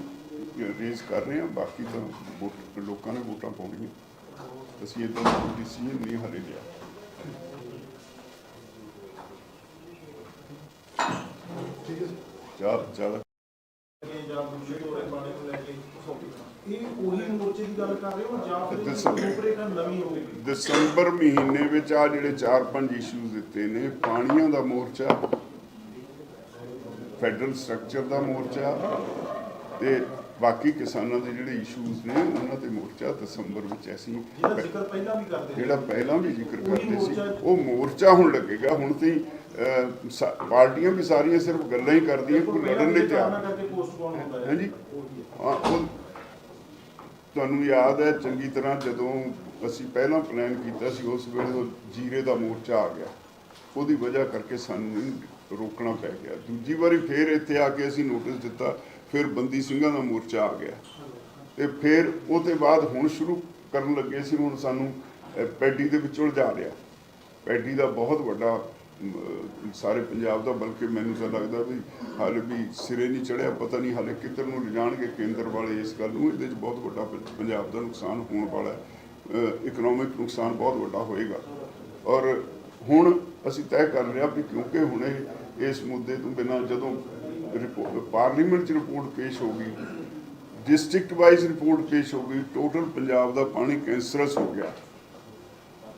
ਰੇਜ਼ ਕਰ ਰਹੇ ਹਾਂ ਬਾਕੀ ਤਾਂ ਵੋਟ ਲੋਕਾਂ ਨੇ ਵੋਟਾਂ ਪਾਉਣੀਆਂ। ਅਸੀਂ ਇਦਾਂ ਦਾ ਡਿਸੀਜਨ ਨਹੀਂ ਹਲੇ ਲਿਆ। ਠੀਕ ਹੈ ਜ਼ਿਆਦਾ ਜ਼ਿਆਦਾ ਜਾਂ ਦੂਸ਼ਿਤ ਹੋ ਰਹੇ ਪਾਣੀ ਨੂੰ ਲੈ ਕੇ ਇਹ ਉਹੀ ਮੋਰਚੇ ਦੀ ਗੱਲ ਕਰ ਰਹੇ ਹੋ ਜਾਂ ਫਿਰ ਦੱਸੋ। ਰੂਪਰੇਖਾ ਨਵੀਂ ਹੋਵੇਗੀ ਦਸੰਬਰ ਮਹੀਨੇ ਵਿੱਚ ਆ ਜਿਹੜੇ 4-5 ਇਸ਼ੂਜ਼ ਦਿੱਤੇ ਨੇ ਪਾਣੀਆਂ ਦਾ ਮੋਰਚਾ ਫੈਡਰਲ ਸਟਰਕਚਰ ਦਾ ਮੋਰਚਾ ਤੇ ਬਾਕੀ ਕਿਸਾਨਾਂ ਦੇ ਜਿਹੜੇ ਇਸ਼ੂਜ਼ ਨੇ ਉਹਨਾਂ ਤੇ ਮੋਰਚਾ ਦਸੰਬਰ ਵਿੱਚ ਅਸੀਂ ਜਿਹਦਾ ਜ਼ਿਕਰ ਪਹਿਲਾਂ ਵੀ ਕਰਦੇ ਜਿਹੜਾ ਪਹਿਲਾਂ ਵੀ ਜ਼ਿਕਰ ਕਰਦੇ ਸੀ ਉਹ ਮੋਰਚਾ ਹੁਣ ਲੱਗੇਗਾ। ਹੁਣ ਤੇ ਪਾਰਟੀਆਂ ਵੀ ਸਾਰੀਆਂ ਸਿਰਫ ਗੱਲਾਂ ਹੀ ਕਰਦੀਆਂ ਕੋਈ ਲੜਨ ਲਈ ਤਿਆਰ ਹਾਂਜੀ। ਤੁਹਾਨੂੰ ਯਾਦ ਹੈ ਚੰਗੀ ਤਰ੍ਹਾਂ ਜਦੋਂ ਅਸੀਂ ਪਹਿਲਾਂ ਪਲਾਨ ਕੀਤਾ ਸੀ ਉਸ ਵੇਲੇ ਉਹ ਜੀਰੇ ਦਾ ਮੋਰਚਾ ਆ ਗਿਆ। ਉਹਦੀ ਵਜ੍ਹਾ ਕਰਕੇ ਸਾਨੂੰ ਰੋਕਣਾ ਪੈ ਗਿਆ। ਦੂਜੀ ਵਾਰੀ ਫੇਰ ਇੱਥੇ ਆ ਕੇ ਅਸੀਂ ਨੋਟਿਸ ਦਿੱਤਾ ਫਿਰ ਬੰਦੀ ਸਿੰਘਾਂ ਦਾ ਮੋਰਚਾ ਆ ਗਿਆ। ਤੇ ਫਿਰ ਉਹਦੇ ਬਾਅਦ ਹੁਣ ਸ਼ੁਰੂ ਕਰਨ ਲੱਗੇ ਸੀ, ਹੁਣ ਸਾਨੂੰ ਪੈਡੀ ਦੇ ਵਿੱਚ ਉਲਝਾ ਰਿਹਾ। ਪੈਡੀ ਦਾ ਬਹੁਤ ਵੱਡਾ ਸਾਰੇ ਪੰਜਾਬ ਦਾ, ਬਲਕਿ ਮੈਨੂੰ ਤਾਂ ਲੱਗਦਾ ਵੀ ਹਾਲੇ ਵੀ ਸਿਰੇ ਨਹੀਂ ਚੜਿਆ, ਪਤਾ ਨਹੀਂ ਹਾਲੇ ਕਿੱਧਰ ਨੂੰ ਲਿਜਾਣਗੇ ਕੇਂਦਰ ਵਾਲੇ ਇਸ ਗੱਲ ਨੂੰ। ਇਹਦੇ 'ਚ ਬਹੁਤ ਵੱਡਾ ਪੰਜਾਬ ਦਾ ਨੁਕਸਾਨ ਹੋਣ ਵਾਲਾ ਹੈ। ਇਕਨੋਮਿਕ ਨੁਕਸਾਨ ਬਹੁਤ ਵੱਡਾ ਹੋਏਗਾ। ਔਰ ਹੁਣ ਅਸੀਂ ਤੈਅ ਕਰ ਲਿਆ ਵੀ ਕਿਉਂਕਿ ਹੁਣ ਇਸ ਮੁੱਦੇ ਤੋਂ ਬਿਨਾਂ ਜਦੋਂ ਪਾਰਲੀਮੈਂਟ 'ਚ ਰਿਪੋਰਟ ਪੇਸ਼ ਹੋ ਡਿਸਟ੍ਰਿਕਟ ਵਾਈਜ਼ ਰਿਪੋਰਟ ਪੇਸ਼ ਹੋ ਟੋਟਲ ਪੰਜਾਬ ਦਾ ਪਾਣੀ ਕੈਂਸਰਸ ਹੋ ਗਿਆ।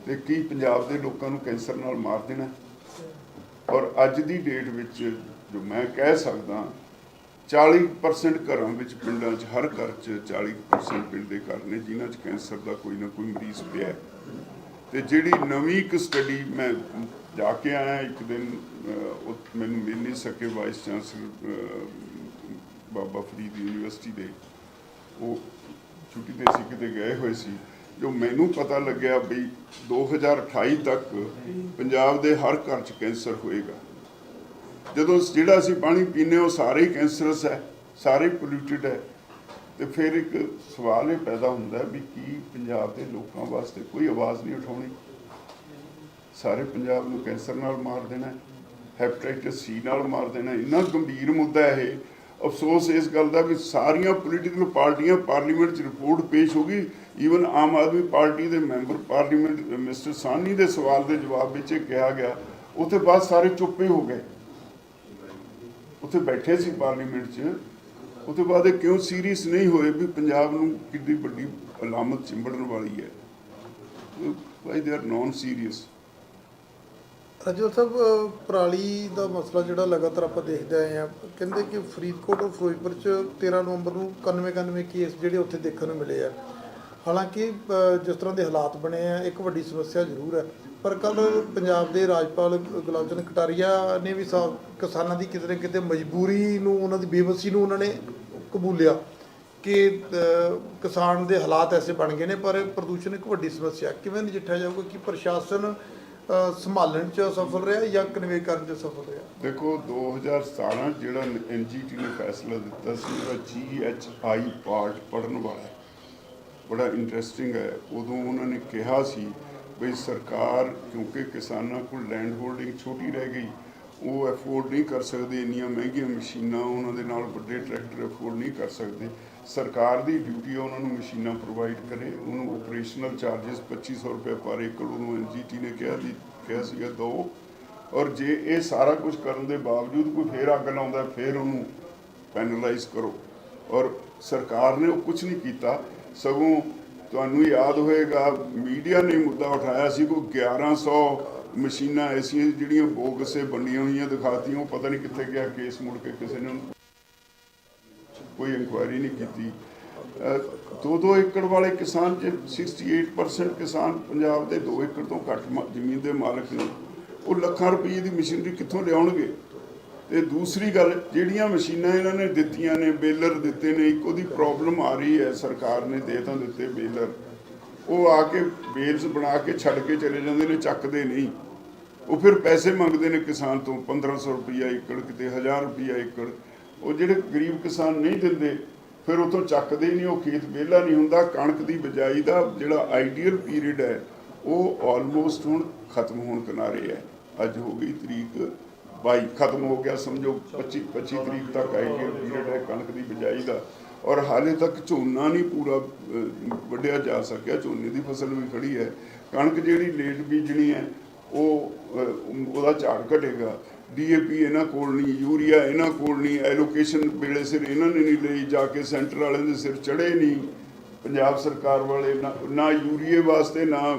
ਤੇ ਕੀ ਪੰਜਾਬ ਦੇ ਲੋਕਾਂ ਨੂੰ ਕੈਂਸਰ ਨਾਲ ਮਾਰ ਦੇਣਾ? ਔਰ ਅੱਜ ਦੀ ਡੇਟ ਵਿੱਚ ਜੋ ਮੈਂ ਕਹਿ ਸਕਦਾ 40% ਘਰਾਂ ਵਿੱਚ ਪਿੰਡਾਂ 'ਚ, ਹਰ ਘਰ 'ਚ 40% ਪਿੰਡ ਦੇ ਘਰ ਨੇ ਜਿਨ੍ਹਾਂ 'ਚ ਕੈਂਸਰ ਦਾ ਕੋਈ ਨਾ ਕੋਈ ਮਰੀਜ਼ ਪਿਆ ਤੇ ਜਿਹੜੀ ਨਵੀਂ ਇੱਕ ਸਟੱਡੀ ਮੈਂ ਜਾ ਕੇ ਆਇਆ ਇੱਕ ਦਿਨ ਮੈਨੂੰ ਮਿਲ ਨਹੀਂ ਸਕੇ vice chancellor Baba Farid university ਦੇ। ਉਹ ਛੁੱਟੀ ਤੇ ਸੀ, ਕਿਤੇ ਗਏ ਹੋਏ ਸੀ। ਜੋ ਮੈਨੂੰ ਪਤਾ ਲੱਗਿਆ ਵੀ 2028 ਤੱਕ ਪੰਜਾਬ ਦੇ ਹਰ ਘਰ 'ਚ ਕੈਂਸਰ ਹੋਏਗਾ। ਜਦੋਂ ਜਿਹੜਾ ਅਸੀਂ ਪਾਣੀ ਪੀਂਦੇ ਹਾਂ, ਉਹ ਸਾਰੇ ਕੈਂਸਰਸ ਹੈ, ਸਾਰੇ ਪੋਲਿਊਟਡ ਹੈ। ਤੇ ਫਿਰ ਇੱਕ ਸਵਾਲ ਇਹ ਪੈਦਾ ਹੁੰਦਾ ਵੀ ਕੀ ਪੰਜਾਬ ਦੇ ਲੋਕਾਂ ਵਾਸਤੇ ਕੋਈ ਆਵਾਜ਼ ਨਹੀਂ ਉਠਾਉਣੀ? ਸਾਰੇ ਪੰਜਾਬ ਨੂੰ ਕੈਂਸਰ ਨਾਲ ਮਾਰ ਦੇਣਾ ਹੈ ਹੈਪੇਟਾਈਟਸ ਸੀ ਨਾਲ ਮਾਰ ਦੇਣਾ, ਇੰਨਾ ਗੰਭੀਰ ਮੁੱਦਾ ਹੈ ਇਹ। ਅਫਸੋਸ ਇਸ ਗੱਲ ਦਾ ਵੀ ਸਾਰੀਆਂ ਪੋਲੀਟੀਕਲ ਪਾਰਟੀਆਂ ਪਾਰਲੀਮੈਂਟ 'ਚ ਰਿਪੋਰਟ ਪੇਸ਼ ਹੋ ਗਈ। ਈਵਨ ਆਮ ਆਦਮੀ ਪਾਰਟੀ ਦੇ ਮੈਂਬਰ ਪਾਰਲੀਮੈਂਟ ਮਿਸਟਰ ਸਾਨੀ ਦੇ ਸਵਾਲ ਦੇ ਜਵਾਬ ਵਿੱਚ ਇਹ ਕਿਹਾ ਗਿਆ, ਉੱਥੇ ਬਾਅਦ ਸਾਰੇ ਚੁੱਪੇ ਹੋ ਗਏ। ਉੱਥੇ ਬੈਠੇ ਸੀ ਪਾਰਲੀਮੈਂਟ 'ਚ। ਉਹਦੇ ਬਾਅਦ ਇਹ ਕਿਉਂ ਸੀਰੀਅਸ ਨਹੀਂ ਹੋਏ ਵੀ ਪੰਜਾਬ ਨੂੰ ਕਿੰਨੀ ਵੱਡੀ ਅਲਾਮਤ ਚਿੰਬੜਨ ਵਾਲੀ ਹੈ? Why they are non serious Raju Sahib, uh, ਪਰਾਲੀ ਦਾ ਮਸਲਾ ਜਿਹੜਾ ਲਗਾਤਾਰ ਆਪਾਂ ਦੇਖਦੇ ਆਏ ਆ ਕਹਿੰਦੇ ਕਿ ਫਰੀਦਕੋਟ ਔਰ ਫਿਰੋਜ਼ਪੁਰ ਚ 13 ਨਵੰਬਰ ਨੂੰ 91 91 ਕੇਸ ਜਿਹੜੇ ਉੱਥੇ ਦੇਖਣ ਨੂੰ ਮਿਲੇ ਆ। ਹਾਲਾਂਕਿ ਜਿਸ ਤਰ੍ਹਾਂ ਦੇ ਹਾਲਾਤ ਬਣੇ ਆ, ਇੱਕ ਵੱਡੀ ਸਮੱਸਿਆ ਜ਼ਰੂਰ ਹੈ। ਪਰ ਕੱਲ ਪੰਜਾਬ ਦੇ ਰਾਜਪਾਲ ਗੁਲਾਬ ਚੰਦ ਕਟਾਰੀਆ ਨੇ ਵੀ ਸਾ, ਕਿਸਾਨਾਂ ਦੀ ਕਿਤੇ ਨਾ ਕਿਤੇ ਮਜਬੂਰੀ ਨੂੰ, ਉਹਨਾਂ ਦੀ ਬੇਵਸੀ ਨੂੰ ਉਹਨਾਂ ਨੇ ਕਬੂਲਿਆ ਕਿ ਕਿਸਾਨ ਦੇ ਹਾਲਾਤ ਐਸੇ ਬਣ ਗਏ ਨੇ, ਪਰ ਪ੍ਰਦੂਸ਼ਣ ਇੱਕ ਵੱਡੀ ਸਮੱਸਿਆ। ਕਿਵੇਂ ਨਜਿੱਠਿਆ ਜਾਊਗਾ ਕਿ ਪ੍ਰਸ਼ਾਸਨ ਸੰਭਾਲਣ ਚ ਸਫਲ ਰਿਹਾ ਜਾਂ ਕਨਵੇ ਕਰਨ ਚ ਸਫਲ ਰਿਹਾ? ਦੇਖੋ 2017 ਜਿਹੜਾ ਐਨਜੀਟੀ ਨੇ ਫੈਸਲਾ ਦਿੱਤਾ ਸੀ, ਉਹਦਾ ਜੀਐਚਆਈ ਪਾਰਟ ਪੜਨ ਵਾਲਾ ਬੜਾ ਇੰਟਰਸਟਿੰਗ ਹੈ। ਉਦੋਂ ਉਹਨਾਂ ਨੇ ਕਿਹਾ ਸੀ ਵੀ ਸਰਕਾਰ, ਕਿਉਂਕਿ ਕਿਸਾਨਾਂ ਕੋਲ ਲੈਂਡ ਹੋਲਡਿੰਗ ਛੋਟੀ ਰਹਿ ਗਈ, ਉਹ ਅਫੋਰਡ ਨਹੀਂ ਕਰ ਸਕਦੇ, ਇੰਨੀਆਂ ਮਹਿੰਗੀਆਂ ਮਸ਼ੀਨਾਂ ਉਹਨਾਂ ਦੇ ਨਾਲ ਵੱਡੇ ਟਰੈਕਟਰ ਅਫੋਰਡ ਨਹੀਂ ਕਰ ਸਕਦੇ। ਸਰਕਾਰ ਦੀ ਡਿਊਟੀ ਹੈ ਉਹਨਾਂ ਨੂੰ ਮਸ਼ੀਨਾਂ ਪ੍ਰੋਵਾਈਡ ਕਰੇ, ਉਹਨੂੰ ਆਪਰੇਸ਼ਨਲ ਚਾਰजेस 2500 ਰੁਪਏ ਪਰ ਏਕੜ, ਉਹਨੂੰ ਐਨਜੀਟੀ ਨੇ ਕਿਹਾ ਸੀ, ਕਿਹਾ ਸੀਗਾ ਦੋ। ਔਰ ਜੇ ਇਹ ਸਾਰਾ ਕੁਝ ਕਰਨ ਦੇ ਬਾਵਜੂਦ ਕੋਈ ਫੇਰ ਅੱਗ ਲਾਉਂਦਾ, ਫਿਰ ਉਹਨੂੰ ਪੈਨਲਾਈਜ਼ ਕਰੋ। ਔਰ ਸਰਕਾਰ ਨੇ ਉਹ ਕੁਝ ਨਹੀਂ ਕੀਤਾ। ਸਗੋਂ ਤੁਹਾਨੂੰ ਯਾਦ ਹੋਏਗਾ, ਮੀਡੀਆ ਨੇ ਮੁੱਦਾ ਉਠਾਇਆ ਸੀ ਕੋਈ 1100 ਮਸ਼ੀਨਾਂ ਐਸੀਆਂ ਜਿਹੜੀਆਂ ਬੋਗਸੇ ਬਣੀਆਂ ਹੋਈਆਂ ਦਿਖਾਤੀਆਂ, ਉਹ ਪਤਾ ਨਹੀਂ ਕਿੱਥੇ ਗਿਆ, ਕੇਸ ਮੁੜ ਕੇ ਕਿਸੇ ਨੇ ਕੋਈ ਇਨਕੁਆਇਰੀ ਨਹੀਂ ਕੀਤੀ। ਦੋ ਦੋ ਏਕੜ ਵਾਲੇ ਕਿਸਾਨ ਜੇ 68% ਕਿਸਾਨ ਪੰਜਾਬ ਦੇ 2 ਏਕੜ ਤੋਂ ਘੱਟ ਜ਼ਮੀਨ ਦੇ ਮਾਲਕ ਨੇ, ਉਹ ਲੱਖਾਂ ਰੁਪਏ ਦੀ ਮਸ਼ੀਨਰੀ ਕਿੱਥੋਂ ਲਿਆਉਣਗੇ? ਤੇ ਦੂਸਰੀ ਗੱਲ, ਜਿਹੜੀਆਂ ਮਸ਼ੀਨਾਂ ਇਹਨਾਂ ਨੇ ਦਿੱਤੀਆਂ ਨੇ, ਬੇਲਰ ਦਿੱਤੇ ਨੇ, ਇੱਕ ਉਹਦੀ ਪ੍ਰੋਬਲਮ ਆ ਰਹੀ ਹੈ, ਸਰਕਾਰ ਨੇ ਦੇ ਤਾਂ ਦਿੱਤੇ ਬੇਲਰ। ਉਹ ਆ ਕੇ ਬੇਲਸ ਬਣਾ ਕੇ ਛੱਡ ਕੇ ਚਲੇ ਜਾਂਦੇ ਨੇ, ਚੱਕਦੇ ਨਹੀਂ। ਉਹ ਫਿਰ ਪੈਸੇ ਮੰਗਦੇ ਨੇ ਕਿਸਾਨ ਤੋਂ 1500 ਰੁਪਈਆ ਏਕੜ ਕਿਤੇ 1000 ਰੁਪਈਆ ਏਕੜ। ਉਹ ਜਿਹੜੇ ਗਰੀਬ ਕਿਸਾਨ ਨਹੀਂ ਦਿੰਦੇ, ਫਿਰ ਉਥੋਂ ਚੱਕਦੇ ਨਹੀਂ, ਉਹ ਖੇਤ ਵਿਹਲਾ ਨਹੀਂ ਹੁੰਦਾ। ਕਣਕ ਦੀ ਬਿਜਾਈ ਦਾ ਜਿਹੜਾ ਆਈਡੀਅਲ ਪੀਰੀਅਡ ਹੈ, ਉਹ ਆਲਮੋਸਟ ਹੁਣ ਖਤਮ ਹੋਣ ਕਿਨਾਰੇ ਹੈ। ਅੱਜ ਹੋ ਗਈ ਤਰੀਕ 22 ਖਤਮ ਹੋ ਗਿਆ ਸਮਝੋ 25 25 ਤਰੀਕ ਤੱਕ ਆਈਡੀਅਲ ਪੀਰੀਅਡ ਹੈ ਕਣਕ ਦੀ ਬਿਜਾਈ ਦਾ। ਔਰ ਹਾਲੇ ਤੱਕ ਝੋਨਾ ਨਹੀਂ ਪੂਰਾ ਵੱਢਿਆ ਜਾ ਸਕਿਆ, ਝੋਨੇ ਦੀ ਫਸਲ ਵੀ ਖੜੀ ਹੈ। ਕਣਕ ਜਿਹੜੀ ਲੇਟ ਬੀਜਣੀ ਹੈ, ਉਹ ਉਹਦਾ ਝਾੜ ਘਟੇਗਾ। ਡੀਏਪੀ ਇਹਨਾਂ ਕੋਲ ਨਹੀਂ, ਯੂਰੀਆ ਇਹਨਾਂ ਕੋਲ ਨਹੀਂ, ਐਲੋਕੇਸ਼ਨ ਵੇਲੇ ਸਿਰ ਇਹਨਾਂ ਨੇ ਨਹੀਂ ਲਈ, ਜਾ ਕੇ ਸੈਂਟਰ ਵਾਲਿਆਂ ਦੇ ਸਿਰ ਚੜੇ ਨਹੀਂ। ਪੰਜਾਬ ਸਰਕਾਰ ਵਾਲੇ ਨਾ- ਯੂਰੀਏ ਵਾਸਤੇ, ਨਾ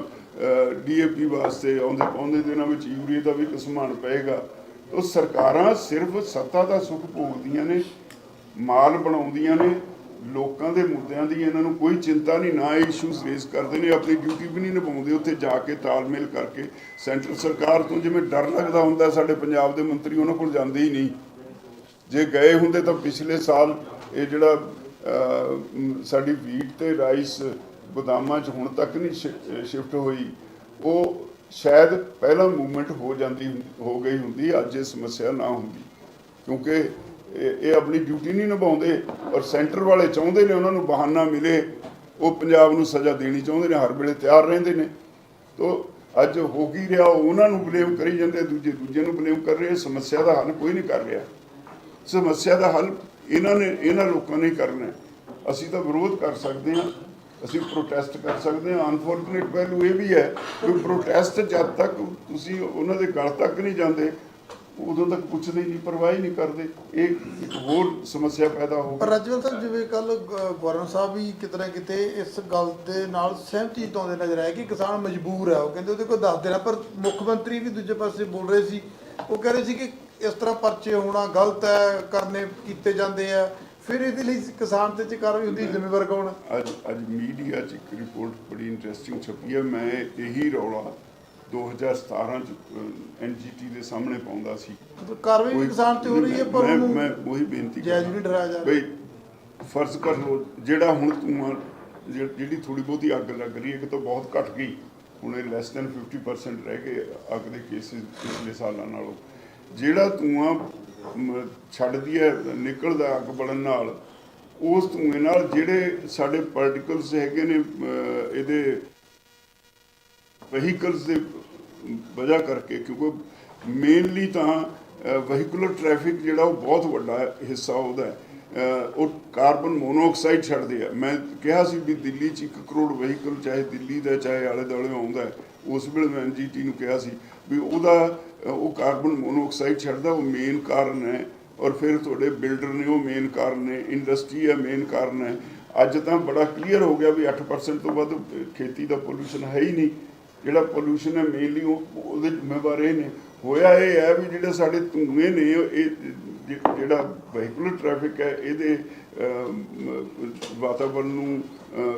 ਡੀਏਪੀ ਵਾਸਤੇ ਆਉਂਦੇ ਆਉਂਦੇ ਦਿਨਾਂ ਵਿੱਚ ਯੂਰੀਏ ਦਾ ਵੀ ਕਸਮਾਨ ਪਏਗਾ। ਉਹ ਸਰਕਾਰਾਂ ਸਿਰਫ ਸੱਤਾ ਦਾ ਸੁੱਖ ਭੋਗਦੀਆਂ ਨੇ, ਮਾਲ ਬਣਾਉਂਦੀਆਂ ਨੇ, ਲੋਕਾਂ ਦੇ ਮੁੱਦਿਆਂ ਦੀ ਇਹਨਾਂ ਨੂੰ ਕੋਈ ਚਿੰਤਾ ਨਹੀਂ, ਨਾ ਇਸ਼ੂਜ਼ ਰੇਜ਼ ਕਰਦੇ ਨੇ, ਆਪਣੀ ਡਿਊਟੀ ਵੀ ਨਹੀਂ ਨਿਭਾਉਂਦੇ ਉੱਥੇ ਜਾ ਕੇ ਤਾਲਮੇਲ ਕਰਕੇ। ਸੈਂਟਰ ਸਰਕਾਰ ਤੋਂ ਜਿਵੇਂ ਡਰ ਲੱਗਦਾ ਹੁੰਦਾ, ਸਾਡੇ ਪੰਜਾਬ ਦੇ ਮੰਤਰੀ ਉਹਨਾਂ ਕੋਲ ਜਾਂਦੇ ਹੀ ਨਹੀਂ। ਜੇ ਗਏ ਹੁੰਦੇ ਤਾਂ ਪਿਛਲੇ ਸਾਲ ਇਹ ਜਿਹੜਾ ਸਾਡੀ ਵੀਟ ਤੇ ਰਾਈਸ ਬਦਾਮਾਂ 'ਚ ਹੁਣ ਤੱਕ ਨਹੀਂ ਸ਼ਿਫਟ ਹੋਈ, ਉਹ ਸ਼ਾਇਦ ਪਹਿਲਾਂ ਮੂਵਮੈਂਟ ਹੋ ਜਾਂਦੀ ਹੋ ਗਈ ਹੁੰਦੀ, ਅੱਜ ਇਹ ਸਮੱਸਿਆ ਨਾ ਹੁੰਦੀ। ਕਿਉਂਕਿ ਇਹ ਆਪਣੀ ਡਿਊਟੀ ਨਹੀਂ ਨਿਭਾਉਂਦੇ ਔਰ ਸੈਂਟਰ ਵਾਲੇ ਚਾਹੁੰਦੇ ਨੇ ਉਹਨਾਂ ਨੂੰ ਬਹਾਨਾ ਮਿਲੇ, ਉਹ ਪੰਜਾਬ ਨੂੰ ਸਜ਼ਾ ਦੇਣੀ ਚਾਹੁੰਦੇ ਨੇ, ਹਰ ਵੇਲੇ ਤਿਆਰ ਰਹਿੰਦੇ ਨੇ। ਤੋ ਅੱਜ ਹੋ ਕੀ ਰਿਹਾ, ਉਹ ਉਹਨਾਂ ਨੂੰ ਬਲੇਮ ਕਰੀ ਜਾਂਦੇ, ਦੂਜੇ ਦੂਜੇ ਨੂੰ ਬਲੇਮ ਕਰ ਰਹੇ, ਸਮੱਸਿਆ ਦਾ ਹੱਲ ਕੋਈ ਨਹੀਂ ਕਰ ਰਿਹਾ। ਸਮੱਸਿਆ ਦਾ ਹੱਲ ਇਹਨਾਂ ਨੇ, ਇਹਨਾਂ ਲੋਕਾਂ ਨੇ ਕਰਨਾ ਅਸੀਂ ਤਾਂ ਵਿਰੋਧ ਕਰ ਸਕਦੇ ਹਾਂ। ਅਸੀਂ ਪ੍ਰੋਟੈਸਟ ਕਰ ਸਕਦੇ ਹਾਂ। ਅਨਫੋਰਚੂਨੇਟ ਪਹਿਲੂ ਇਹ ਵੀ ਹੈ ਕਿ ਪ੍ਰੋਟੈਸਟ ਜਦ ਤੱਕ ਤੁਸੀਂ ਉਹਨਾਂ ਦੇ ਗਲ ਤੱਕ ਨਹੀਂ ਜਾਂਦੇ, ਉਦੋਂ ਤੱਕ ਪੁੱਛਦੇ ਨਹੀਂ, ਪਰਵਾਹ ਹੀ ਨਹੀਂ ਕਰਦੇ। ਇਹ ਇੱਕ ਹੋਰ ਸਮੱਸਿਆ ਪੈਦਾ ਹੋ ਪਰ ਗਈ ਸਾਹਿਬ, ਜਿਵੇਂ ਕੱਲ ਗਵਰਨਰ ਸਾਹਿਬ ਵੀ ਕਿਤੇ ਨਾ ਕਿਤੇ ਇਸ ਗੱਲ ਦੇ ਨਾਲ ਸਹਿਮਤੀ ਜਤਾਉਂਦੇ ਨਜ਼ਰ ਆਏ ਕਿ ਕਿਸਾਨ ਮਜਬੂਰ ਹੈ। ਉਹ ਕਹਿੰਦੇ ਉਹਦੇ ਕੋਲ ਦੱਸ ਦੇਣਾ ਪਰ ਮੁੱਖ ਮੰਤਰੀ ਵੀ ਦੂਜੇ ਪਾਸੇ ਬੋਲ ਰਹੇ ਸੀ। ਉਹ ਕਹਿ ਰਹੇ ਸੀ ਕਿ ਇਸ ਤਰ੍ਹਾਂ ਪਰਚੇ ਹੋਣਾ ਗਲਤ ਹੈ, ਕਰਨੇ ਕੀਤੇ ਜਾਂਦੇ ਆ। ਫਿਰ ਇਹਦੇ ਲਈ ਕਿਸਾਨ ਤੇ ਚ ਕਾਰਵਾਈ ਹੁੰਦੀ ਜ਼ਿੰਮੇਵਾਰ ਕੌਣ? ਅੱਜ ਅੱਜ ਮੀਡੀਆ 'ਚ ਇੱਕ ਰਿਪੋਰਟ ਬੜੀ ਇੰਟਰਸਟਿੰਗ ਛਪੀ ਹੈ। ਮੈਂ ਇਹੀ ਰੌਲਾ 2017 ਚ ਐਨਜੀਟੀ ਦੇ ਸਾਹਮਣੇ ਪਾਉਂਦਾ ਸੀ। ਕਾਰਵਾਈ ਕਿਸਾਨ ਤੇ ਹੋ ਰਹੀ ਹੈ ਪਰ ਮੈਂ ਮੈਂ ਉਹੀ ਬੇਨਤੀ ਕਰਦਾ। ਨਹੀਂ ਡਰਾਇਆ ਜਾ ਬਈ ਫਰਜ਼ ਕਰ ਜਿਹੜਾ ਹੁਣ ਧੂੰਆਂ ਜਿਹ- ਜਿਹੜੀ ਥੋੜੀ ਬਹੁਤੀ ਅੱਗ ਲੱਗ ਰਹੀ ਹੈ ਕਿ ਤਾਂ ਬਹੁਤ ਘਟ ਗਈ। ਹੁਣ ਇਹ ਲੈਸ ਦੈਨ 50% ਰਹਿ ਗਏ ਅੱਗ ਦੇ ਕੇਸਿਸ ਪਿਛਲੇ ਸਾਲਾਂ ਨਾਲੋਂ। ਜਿਹੜਾ ਧੂੰਆਂ ਛੱਡਦੀ ਹੈ, ਨਿਕਲਦਾ ਅੱਗ ਬਲਣ ਨਾਲ। ਉਸ ਧੂਏ ਨਾਲ ਜਿਹੜੇ ਸਾਡੇ ਪਾਰਟੀਕਲਸ ਹੈਗੇ ਨੇ ਇਹਦੇ ਵਹੀਕਲਸ ਦੇ ਵਜ੍ਹਾ ਕਰਕੇ, ਕਿਉਂਕਿ ਮੇਨਲੀ ਤਾਂ ਵਹੀਕੂਲਰ ਟ੍ਰੈਫਿਕ ਜਿਹੜਾ ਉਹ ਬਹੁਤ ਵੱਡਾ ਹਿੱਸਾ ਉਹਦਾ ਹੈ। ਉਹ ਕਾਰਬਨ ਮੋਨੋਆਕਸਾਈਡ ਛੱਡਦੇ ਆ। ਮੈਂ ਕਿਹਾ ਸੀ ਵੀ ਦਿੱਲੀ 'ਚ 1 ਕਰੋੜ ਵਹੀਕਲ ਚਾਹੇ ਦਿੱਲੀ ਦਾ, ਚਾਹੇ ਆਲੇ ਦੁਆਲੇ ਆਉਂਦਾ ਹੈ। ਉਸ ਵੇਲੇ ਮੈਂ ਐਨਜੀਟੀ ਨੂੰ ਕਿਹਾ ਸੀ ਵੀ ਉਹਦਾ ਉਹ ਕਾਰਬਨ ਮੋਨੋਆਕਸਾਈਡ ਛੱਡਦਾ, ਉਹ ਮੇਨ ਕਾਰਨ ਹੈ ਔਰ ਫਿਰ ਤੁਹਾਡੇ ਬਿਲਡਰ ਨੇ ਉਹ ਮੇਨ ਕਾਰਨ ਨੇ ਇੰਡਸਟਰੀ ਹੈ ਮੇਨ ਕਾਰਨ ਹੈ। ਅੱਜ ਤਾਂ ਬੜਾ ਕਲੀਅਰ ਹੋ ਗਿਆ ਵੀ 8% ਤੋਂ ਵੱਧ ਖੇਤੀ ਦਾ ਪੋਲੂਸ਼ਨ ਹੈ ਹੀ ਨਹੀਂ। ਜਿਹੜਾ ਪੋਲੂਸ਼ਨ ਹੈ ਮੇਨਲੀ ਉਹ, ਉਹਦੇ ਜ਼ਿੰਮੇਵਾਰ ਇਹ ਨੇ। ਹੋਇਆ ਇਹ ਹੈ ਵੀ ਜਿਹੜੇ ਸਾਡੇ ਧੂਏ ਨੇ, ਇਹ ਜਿਹੜਾ ਵਹੀਕੂਲਰ ਟ੍ਰੈਫਿਕ ਹੈ ਇਹਦੇ ਅਮ, ਵਾਤਾਵਰਣ ਨੂੰ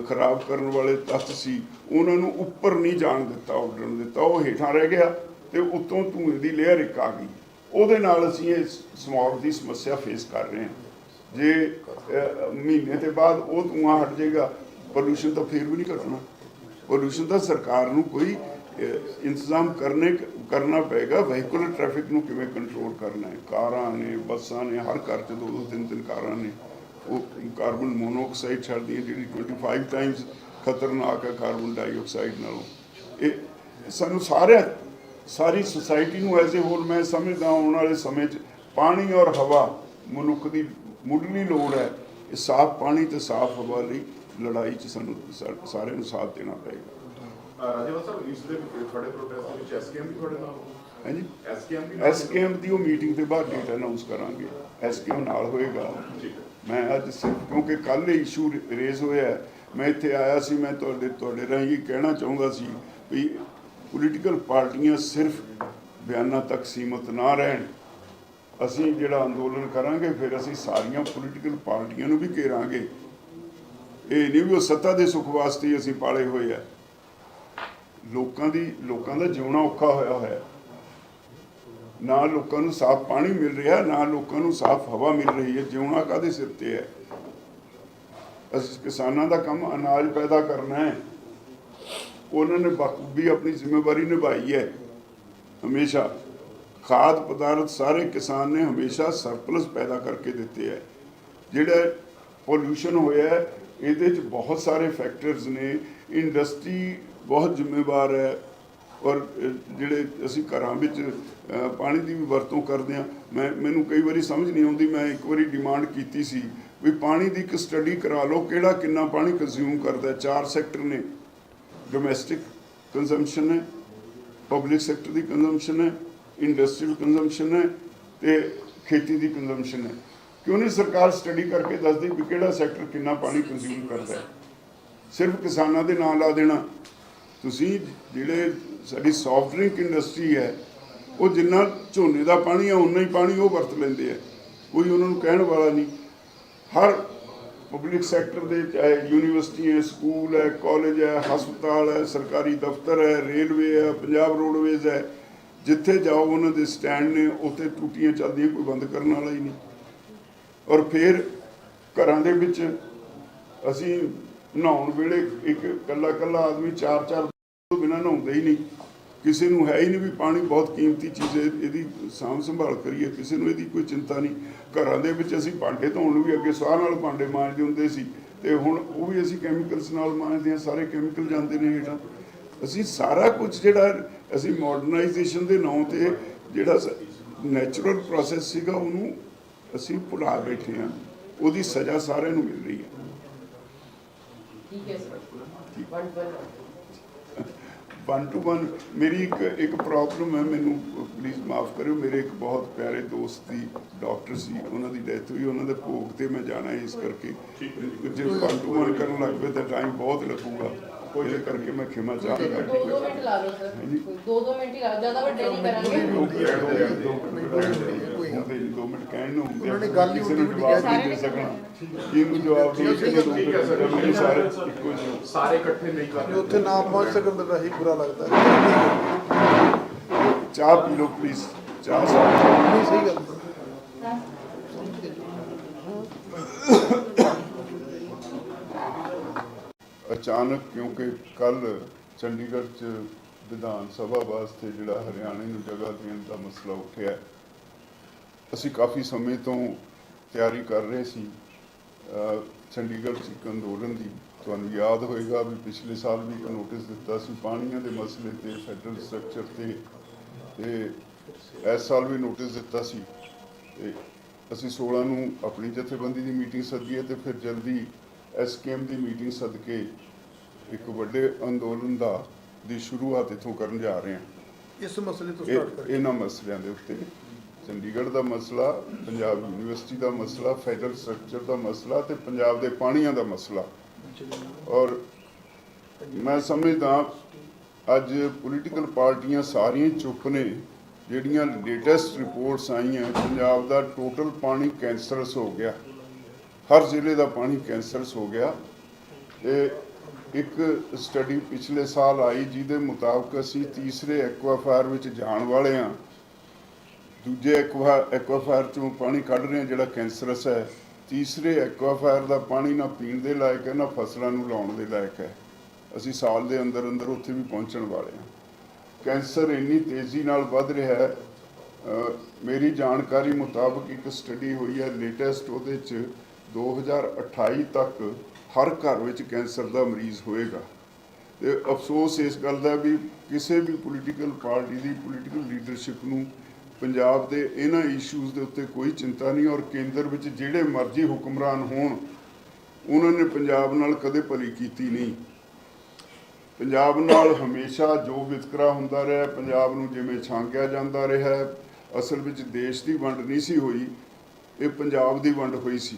ਖਰਾਬ ਕਰਨ ਵਾਲੇ ਤੱਤ ਸੀ ਉਹਨਾਂ ਨੂੰ ਉੱਪਰ ਨਹੀਂ ਜਾਣ ਦਿੱਤਾ ਉੱਡਣ ਦਿੱਤਾ। ਉਹ ਹੇਠਾਂ ਰਹਿ ਗਿਆ ਤੇ ਉੱਤੋਂ ਧੂਏ ਦੀ ਲੇਅਰ ਇੱਕ ਆ ਗਈ। ਉਹਦੇ ਨਾਲ ਅਸੀਂ ਇਹ ਸਮੌਗ ਦੀ ਸਮੱਸਿਆ ਫੇਸ ਕਰ ਰਹੇ ਹਾਂ। ਜੇ ਮਹੀਨੇ ਦੇ ਬਾਅਦ ਉਹ ਧੂਆਂ ਹਟ ਜਾਏਗਾ ਪੋਲੂਸ਼ਨ ਤਾਂ ਫੇਰ ਵੀ ਨਹੀਂ ਘਟਣਾ। ਪੋਲੂਸ਼ਨ ਤਾਂ ਸਰਕਾਰ ਨੂੰ ਕੋਈ ਇੰਤਜ਼ਾਮ ਕਰਨੇ ਕਰਨਾ ਪਏਗਾ। ਵਹੀਕੂਲਰ ਟ੍ਰੈਫਿਕ ਨੂੰ ਕਿਵੇਂ ਕੰਟਰੋਲ ਕਰਨਾ ਹੈ? ਕਾਰਾਂ ਨੇ, ਬੱਸਾਂ ਨੇ, ਹਰ ਘਰ 'ਚ ਦੋ ਦੋ ਤਿੰਨ ਤਿੰਨ ਕਾਰਾਂ ਨੇ। ਉਹ ਕਾਰਬਨ ਮੋਨੋਆਕਸਾਈਡ ਛੱਡਦੀ ਹੈ, ਜਿਹੜੀ 25 ਟਾਈਮਸ ਖਤਰਨਾਕ ਹੈ ਕਾਰਬਨ ਡਾਈਆਕਸਾਈਡ ਨਾਲੋਂ। ਇਹ ਸਾਨੂੰ ਸਾਰਿਆਂ ਸਾਰੀ ਸੁਸਾਇਟੀ ਨੂੰ ਐਜ਼ ਏ ਹੋਲ ਮੈਂ ਸਮਝਦਾ ਆਉਣ ਵਾਲੇ ਸਮੇਂ 'ਚ ਪਾਣੀ ਔਰ ਹਵਾ ਮਨੁੱਖ ਦੀ ਮੁੱਢਲੀ ਲੋੜ ਹੈ। ਇਹ ਸਾਫ਼ ਪਾਣੀ ਤੇ ਸਾਫ਼ ਹਵਾ ਲਈ ਲੜਾਈ 'ਚ ਸਾਨੂੰ ਸਾਰਿਆਂ ਨੂੰ ਸਾਥ ਦੇਣਾ ਪਏਗਾ। ਰਾਜੇਵਰ ਸਾਹਿਬ ਇਸ ਦੇ ਤੁਹਾਡੇ ਪ੍ਰੋਟੈਸਟ ਵਿੱਚ ਐਸਕੇਐਮ ਵੀ ਤੁਹਾਡੇ ਨਾਲ ਹਾਂਜੀ। ਐਸਕੇਐਮ ਵੀ ਐਸਕੇਐਮ ਦੀ ਉਹ ਮੀਟਿੰਗ ਦੇ ਬਾਅਦ ਡੇਟ ਅਨਾਉਂਸ ਕਰਾਂਗੇ। ਐਸਕੇਐਮ ਨਾਲ ਹੋਏਗਾ। ਮੈਂ ਅੱਜ ਸਿਰਫ ਕਿਉਂਕਿ ਕੱਲ ਇਹ ਇਸ਼ੂ ਰੇਜ਼ ਹੋਇਆ ਹੈ, ਮੈਂ ਇੱਥੇ ਆਇਆ ਸੀ ਮੈਂ ਤੁਹਾਡੇ ਤੁਹਾਡੇ ਰਾਹੀਂ ਇਹ ਕਹਿਣਾ ਚਾਹੁੰਦਾ ਸੀ ਵੀ ਪੋਲੀਟੀਕਲ ਪਾਰਟੀਆਂ ਸਿਰਫ ਬਿਆਨਾਂ ਤੱਕ ਸੀਮਤ ਨਾ ਰਹਿਣ। ਅਸੀਂ ਜਿਹੜਾ ਅੰਦੋਲਨ ਕਰਾਂਗੇ ਫਿਰ ਅਸੀਂ ਸਾਰੀਆਂ ਪੋਲੀਟੀਕਲ ਪਾਰਟੀਆਂ ਨੂੰ ਵੀ ਘੇਰਾਂਗੇ। ਇਹ ਨਹੀਂ ਵੀ ਉਹ ਸੱਤਾ ਦੇ ਸੁੱਖ ਵਾਸਤੇ ਅਸੀਂ ਪਾਲੇ ਹੋਏ ਆ। ਲੋਕਾਂ ਦੀ, ਲੋਕਾਂ ਦਾ ਜਿਉਣਾ ਔਖਾ ਹੋਇਆ ਹੋਇਆ। ਨਾ ਲੋਕਾਂ ਨੂੰ ਸਾਫ਼ ਪਾਣੀ ਮਿਲ ਰਿਹਾ, ਨਾ ਲੋਕਾਂ ਨੂੰ ਸਾਫ਼ ਹਵਾ ਮਿਲ ਰਹੀ ਹੈ। ਜਿਉਣਾ ਕਾਦੇ ਸਿਰ ਤੇ ਹੈ? ਅਸੀਂ ਕਿਸਾਨਾਂ ਦਾ ਕੰਮ ਅਨਾਜ ਪੈਦਾ ਕਰਨਾ ਹੈ। ਉਹਨਾਂ ਨੇ ਬਖੂਬੀ ਆਪਣੀ ਜ਼ਿੰਮੇਵਾਰੀ ਨਿਭਾਈ ਹੈ। ਹਮੇਸ਼ਾ ਖਾਦ ਪਦਾਰਥ ਸਾਰੇ ਕਿਸਾਨ ਨੇ ਹਮੇਸ਼ਾ ਸਰਪਲਸ ਪੈਦਾ ਕਰਕੇ ਦਿੱਤੇ ਹੈ। ਜਿਹੜਾ ਪੋਲੂਸ਼ਨ ਹੋਇਆ ਇਹਦੇ ਚ ਬਹੁਤ ਸਾਰੇ ਫੈਕਟਰਸ ਨੇ। ਇੰਡਸਟਰੀ ਬਹੁਤ ਜ਼ਿੰਮੇਵਾਰ ਹੈ ਔਰ ਜਿਹੜੇ ਅਸੀਂ ਘਰਾਂ ਵਿੱਚ ਪਾਣੀ ਦੀ ਵੀ ਵਰਤੋਂ ਕਰਦੇ ਹਾਂ, ਮੈਂ, ਮੈਨੂੰ ਕਈ ਵਾਰੀ ਸਮਝ ਨਹੀਂ ਆਉਂਦੀ, ਮੈਂ ਇੱਕ ਵਾਰੀ ਡਿਮਾਂਡ ਕੀਤੀ ਸੀ ਵੀ ਪਾਣੀ ਦੀ ਇੱਕ ਸਟੱਡੀ ਕਰਾ ਲਓ, ਕਿਹੜਾ ਕਿੰਨਾ ਪਾਣੀ ਕੰਜ਼ਿਊਮ ਕਰਦਾ ਚਾਰ ਸੈਕਟਰ ਨੇ ਡੋਮੈਸਟਿਕ ਕੰਜ਼ੰਪਸ਼ਨ ਹੈ ਪਬਲਿਕ ਸੈਕਟਰ ਦੀ ਕੰਜ਼ੰਪਸ਼ਨ ਹੈ ਇੰਡਸਟਰੀਅਲ ਕੰਜ਼ੰਪਸ਼ਨ ਹੈ ਤੇ ਖੇਤੀ ਦੀ ਕੰਜ਼ੰਪਸ਼ਨ ਹੈ। ਕਿਉਂ ਨਹੀਂ ਸਰਕਾਰ ਸਟੱਡੀ ਕਰਕੇ ਦੱਸਦੀ ਵੀ ਕਿਹੜਾ ਸੈਕਟਰ ਕਿੰਨਾ ਪਾਣੀ ਕੰਜ਼ਿਊਮ ਕਰਦਾ ਹੈ? ਸਿਰਫ ਕਿਸਾਨਾਂ ਦੇ ਨਾਂ ਲਾ ਦੇਣਾ। ਤੁਸੀਂ ਜਿਹੜੇ ਸਾਡੀ ਸੌਫਟ ਡਰਿੰਕ ਇੰਡਸਟਰੀ ਹੈ, ਉਹ ਜਿੰਨਾ ਝੋਨੇ ਦਾ ਪਾਣੀ ਆ ਉਨਾ ਹੀ ਪਾਣੀ ਉਹ ਵਰਤ ਲੈਂਦੇ ਆ। ਕੋਈ ਉਹਨਾਂ ਨੂੰ ਕਹਿਣ ਵਾਲਾ ਨਹੀਂ। ਹਰ ਪਬਲਿਕ ਸੈਕਟਰ ਦੇ, ਚਾਹੇ ਯੂਨੀਵਰਸਿਟੀ ਹੈ ਸਕੂਲ ਹੈ ਕਾਲਜ ਹੈ, ਹਸਪਤਾਲ ਹੈ, ਸਰਕਾਰੀ ਦਫ਼ਤਰ ਹੈ ਰੇਲਵੇ ਹੈ, ਪੰਜਾਬ ਰੋਡਵੇਜ਼ ਹੈ, ਜਿੱਥੇ ਜਾਓ, ਉਹਨਾਂ ਦੇ ਸਟੈਂਡ ਨੇ, ਉੱਥੇ ਟੂਟੀਆਂ ਚੱਲਦੀਆਂ, ਕੋਈ ਬੰਦ ਕਰਨ ਵਾਲਾ ਹੀ ਨਹੀਂ। ਔਰ ਫਿਰ ਘਰਾਂ ਦੇ ਵਿੱਚ ਅਸੀਂ ਨਹਾਉਣ ਵੇਲੇ ਇੱਕ ਕੱਲਾ ਕੱਲਾ ਆਦਮੀ ਚਾਰ ਚਾਰ ਤੋਂ ਬਿਨਾਂ ਨਹਾਉਂਦਾ ਹੀ ਨਹੀਂ। ਕਿਸੇ ਨੂੰ ਹੈ ਹੀ ਨਹੀਂ ਵੀ ਪਾਣੀ ਬਹੁਤ ਕੀਮਤੀ ਚੀਜ਼ ਹੈ, ਇਹਦੀ ਸਾਂਭ ਸੰਭਾਲ ਕਰੀਏ, ਕਿਸੇ ਨੂੰ ਇਹਦੀ ਕੋਈ ਚਿੰਤਾ ਨਹੀਂ। ਘਰਾਂ ਦੇ ਵਿੱਚ ਅਸੀਂ ਭਾਂਡੇ ਧੋਣ ਨੂੰ ਵੀ ਅੱਗੇ ਸਾਹ ਨਾਲ ਭਾਂਡੇ ਮਾਂਜਦੇ ਹੁੰਦੇ ਸੀ ਤੇ ਹੁਣ ਉਹ ਵੀ ਅਸੀਂ ਕੈਮੀਕਲਸ ਨਾਲ ਮਾਂਜਦੇ ਹਾਂ, ਸਾਰੇ ਕੈਮੀਕਲ ਜਾਂਦੇ ਨੇ ਹੇਠਾਂ। ਅਸੀਂ ਸਾਰਾ ਕੁਝ ਜਿਹੜਾ ਅਸੀਂ ਮਾਡਰਨਾਈਜੇਸ਼ਨ ਦੇ ਨਾਂ ਤੇ ਜਿਹੜਾ ਨੈਚੁਰਲ ਪ੍ਰੋਸੈਸ ਸੀਗਾ, ਉਹਨੂੰ ਅਸੀਂ ਭੁਲਾ ਬੈਠੇ ਹਾਂ। ਉਹਦੀ ਸਜ਼ਾ ਸਾਰਿਆਂ ਨੂੰ ਮਿਲ ਰਹੀ ਹੈ। ਠੀਕ ਹੈ sir. One one one two one ਮੇਰੀ ਇੱਕ ਇੱਕ ਪ੍ਰੋਬਲਮ ਹੈ ਮੈਨੂੰ ਪਲੀਜ਼ ਮਾਫ ਕਰਿਓ ਮੇਰੇ ਇੱਕ ਬਹੁਤ ਪਿਆਰੇ ਦੋਸਤ ਦੀ ਡਾਕਟਰ ਸੀ ਉਹਨਾਂ ਦੀ ਡੈਥ ਹੋਈ ਉਹਨਾਂ ਦੇ ਭੋਗ ਤੇ ਮੈਂ ਜਾਣਾ ਇਸ ਕਰਕੇ। ਜੇ। ਵਨ ਟੂ ਵਨ ਕਰਨ ਲੱਗ ਪਏ ਤਾਂ ਟਾਈਮ ਬਹੁਤ ਲੱਗੂਗਾ। ਕੋਈ ਕਰਕੇ ਮੈਂ ਖਿਮਾ ਦੋ ਦੋ ਚਾਹਾਂਗਾ ਮਿੰਟ ਲਾ ਲਓ ਸਰ। ਦੋ ਦੋ ਮਿੰਟ ਹੀ ਲਾ ਜ਼ਿਆਦਾ ਵੱਡੇ ਨਹੀਂ ਕਰਾਂਗੇ। ਹੁੰਦੇ ਨਹੀਂ ਦੋ ਮਿੰਟ ਕਹਿਣ ਨੂੰ ਹੁੰਦੇ। ਉਹਨਾਂ ਨੇ ਗੱਲ ਹੀ ਕਿਸੇ ਨੂੰ ਉਲਟੀ ਜਵਾਬ ਨਹੀਂ ਦੇ ਸਕਣਾ ਇਹਨੂੰ ਜਵਾਬ ਦੇ ਦੋ ਹੈ ਸਰ। ਮਿੰਟ ਸਾਰੇ ਇੱਕੋ ਜਿਹੇ ਸਾਰੇ ਇਕੱਠੇ ਨਹੀਂ ਕਰ ਜੇ ਉੱਥੇ ਨਾ ਪਹੁੰਚ ਸਕਣ ਤਾਂ ਹੀ ਬੁਰਾ ਲੱਗਦਾ ਚਾਹ ਪੀ ਲਓ ਪਲੀਜ਼ ਚਾਹ ਸਾਹਿਬ ਨਹੀਂ ਸਹੀ ਗੱਲ ਅਚਾਨਕ ਕਿਉਂਕਿ ਕੱਲ ਚੰਡੀਗੜ੍ਹ ਚ ਵਿਧਾਨ ਸਭਾ ਵਾਸਤੇ ਜਿਹੜਾ ਹਰਿਆਣੇ ਨੂੰ ਜਗ੍ਹਾ ਦੇਣ ਦਾ ਮਸਲਾ ਉੱਠਿਆ ਹੈ। ਅਸੀਂ ਕਾਫੀ ਸਮੇਂ ਤੋਂ ਤਿਆਰੀ ਕਰ ਰਹੇ ਸੀ। ਚੰਡੀਗੜ੍ਹ ਇੱਕ ਅੰਦੋਲਨ ਦੀ। ਤੁਹਾਨੂੰ ਯਾਦ ਹੋਏਗਾ ਵੀ ਪਿਛਲੇ ਸਾਲ ਵੀ ਇੱਕ ਨੋਟਿਸ ਦਿੱਤਾ ਸੀ ਪਾਣੀਆਂ ਦੇ ਮਸਲੇ ਤੇ ਫੈਡਰਲ ਸਟਰਕਚਰ ਤੇ। ਤੇ ਇਸ ਸਾਲ ਵੀ ਨੋਟਿਸ ਦਿੱਤਾ ਸੀ। ਤੇ ਅਸੀਂ 16 ਨੂੰ ਆਪਣੀ ਜਥੇਬੰਦੀ ਦੀ ਮੀਟਿੰਗ ਸੱਦੀ ਹੈ ਤੇ ਫਿਰ ਜਲਦੀ ਐਸਕੇਐਮ ਦੀ ਮੀਟਿੰਗ ਸੱਦ ਕੇ ਇੱਕ ਵੱਡੇ ਅੰਦੋਲਨ ਦਾ ਦੀ ਸ਼ੁਰੂਆਤ ਇੱਥੋਂ ਕਰਨ ਜਾ ਰਹੇ ਹਾਂ। ਇਸ ਮਸਲੇ ਤੋਂ ਸਟਾਰਟ ਕਰੀਏ। ਇਹਨਾਂ ਮਸਲਿਆਂ ਦੇ ਉੱਤੇ। ਚੰਡੀਗੜ੍ਹ ਦਾ ਮਸਲਾ, ਪੰਜਾਬ ਯੂਨੀਵਰਸਿਟੀ ਦਾ ਮਸਲਾ, ਫੈਡਰਲ ਸਟਰਕਚਰ ਦਾ ਮਸਲਾ ਤੇ ਪੰਜਾਬ ਦੇ ਪਾਣੀਆਂ ਦਾ ਮਸਲਾ। ਔਰ ਮੈਂ ਸਮਝਦਾ ਅੱਜ ਪੋਲੀਟੀਕਲ ਪਾਰਟੀਆਂ ਸਾਰੀਆਂ ਚੁੱਪ ਨੇ, ਜਿਹੜੀਆਂ ਲੇਟੈਸਟ ਰਿਪੋਰਟਸ ਆਈਆਂ, ਪੰਜਾਬ ਦਾ ਟੋਟਲ ਪਾਣੀ ਕੈਂਸਰਸ ਹੋ ਗਿਆ। ਹਰ ਜ਼ਿਲ੍ਹੇ ਦਾ ਪਾਣੀ ਕੈਂਸਰਸ ਹੋ ਗਿਆ। ਤੇ ਇੱਕ ਸਟੱਡੀ ਪਿਛਲੇ ਸਾਲ ਆਈ, ਜਿਹਦੇ ਮੁਤਾਬਕ ਅਸੀਂ ਤੀਸਰੇ ਐਕਵਾਫਾਇਰ ਵਿੱਚ ਜਾਣ ਵਾਲੇ ਹਾਂ। ਦੂਜੇ ਐਕਵਾ ਐਕਵਾਫਾਇਰ ਚੋਂ ਪਾਣੀ ਕੱਢ ਰਹੇ ਹਾਂ, ਜਿਹੜਾ ਕੈਂਸਰਸ ਹੈ। ਤੀਸਰੇ ਐਕਵਾਫਾਇਰ ਦਾ ਪਾਣੀ ਨਾ ਪੀਣ ਦੇ ਲਾਇਕ ਹੈ, ਨਾ ਫਸਲਾਂ ਨੂੰ ਲਾਉਣ ਦੇ ਲਾਇਕ ਹੈ। ਅਸੀਂ ਸਾਲ ਦੇ ਅੰਦਰ ਅੰਦਰ ਉੱਥੇ ਵੀ ਪਹੁੰਚਣ ਵਾਲੇ ਹਾਂ। ਕੈਂਸਰ ਇੰਨੀ ਤੇਜ਼ੀ ਨਾਲ ਵੱਧ ਰਿਹਾ ਹੈ ਮੇਰੀ ਜਾਣਕਾਰੀ ਮੁਤਾਬਕ ਇੱਕ ਸਟੱਡੀ ਹੋਈ ਹੈ ਲੇਟੈਸਟ ਉਹਦੇ ਚ 2028 ਤੱਕ ਹਰ ਘਰ ਵਿੱਚ ਕੈਂਸਰ ਦਾ ਮਰੀਜ਼ ਹੋਏਗਾ। ਤੇ ਅਫਸੋਸ ਇਸ ਗੱਲ ਦਾ ਵੀ ਕਿਸੇ ਵੀ ਪੋਲੀਟੀਕਲ ਪਾਰਟੀ ਦੀ ਪੋਲੀਟੀਕਲ ਲੀਡਰਸ਼ਿਪ ਨੂੰ ਪੰਜਾਬ ਦੇ ਇਹਨਾਂ ਇਸ਼ੂਜ਼ ਦੇ ਉੱਤੇ ਕੋਈ ਚਿੰਤਾ ਨਹੀਂ ਔਰ ਕੇਂਦਰ ਵਿੱਚ ਜਿਹੜੇ ਮਰਜ਼ੀ ਹੁਕਮਰਾਨ ਹੋਣ, ਉਹਨਾਂ ਨੇ ਪੰਜਾਬ ਨਾਲ ਕਦੇ ਭਲੀ ਕੀਤੀ ਨਹੀਂ। ਪੰਜਾਬ ਨਾਲ ਹਮੇਸ਼ਾ ਜੋ ਵਿਤਕਰਾ ਹੁੰਦਾ ਰਿਹਾ, ਪੰਜਾਬ ਨੂੰ ਜਿਵੇਂ ਛਾਂਕਿਆ ਜਾਂਦਾ ਰਿਹਾ, ਅਸਲ ਵਿੱਚ ਦੇਸ਼ ਦੀ ਵੰਡ ਨਹੀਂ ਸੀ ਹੋਈ, ਇਹ ਪੰਜਾਬ ਦੀ ਵੰਡ ਹੋਈ ਸੀ।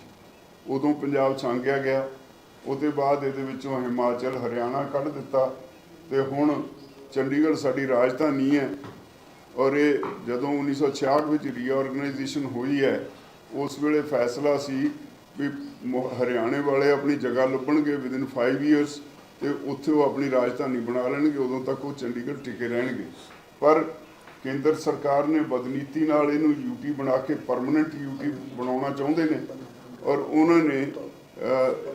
ਉਦੋਂ ਪੰਜਾਬ ਛਾਂਕਿਆ ਗਿਆ, ਉਹਦੇ ਬਾਅਦ ਇਹਦੇ ਵਿੱਚੋਂ ਹਿਮਾਚਲ, ਹਰਿਆਣਾ ਕੱਢ ਦਿੱਤਾ ਤੇ ਹੁਣ ਚੰਡੀਗੜ੍ਹ ਸਾਡੀ ਰਾਜਧਾਨੀ ਹੈ। ਔਰ ਇਹ ਜਦੋਂ 1966 ਵਿੱਚ ਰੀਆਰਗਨਾਈਜੇਸ਼ਨ ਹੋਈ ਹੈ, ਉਸ ਵੇਲੇ ਫੈਸਲਾ ਸੀ ਵੀ ਮੁ- ਹਰਿਆਣੇ ਵਾਲੇ ਆਪਣੀ ਜਗ੍ਹਾ ਲੱਭਣਗੇ ਵਿਦਿਨ 5 ਇਅਰਸ ਤੇ ਉੱਥੇ ਉਹ ਆਪਣੀ ਰਾਜਧਾਨੀ ਬਣਾ ਲੈਣਗੇ, ਉਦੋਂ ਤੱਕ ਉਹ ਚੰਡੀਗੜ੍ਹ ਟਿਕੇ ਰਹਿਣਗੇ। ਪਰ ਕੇਂਦਰ ਸਰਕਾਰ ਨੇ ਬਦਨੀਤੀ ਨਾਲ ਇਹਨੂੰ ਯੂਟੀ ਬਣਾ ਕੇ ਪਰਮਨੈਂਟ ਯੂਟੀ ਬਣਾਉਣਾ ਚਾਹੁੰਦੇ ਨੇ ਔਰ ਉਹਨਾਂ ਨੇ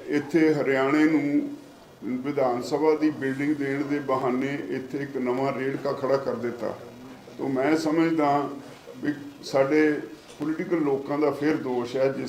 ਇੱਥੇ ਹਰਿਆਣੇ ਨੂੰ ਵਿਧਾਨ ਸਭਾ ਦੀ ਬਿਲਡਿੰਗ ਦੇਣ ਦੇ ਬਹਾਨੇ ਇੱਥੇ ਇੱਕ ਨਵਾਂ ਰੇੜਕਾ ਖੜਾ ਕਰ ਦਿੱਤਾ। ਤੋਂ ਮੈਂ ਸਮਝਦਾ ਵੀ ਸਾਡੇ ਪੋਲੀਟੀਕਲ ਲੋਕਾਂ ਦਾ ਫਿਰ ਦੋਸ਼ ਹੈ ਜਿਸ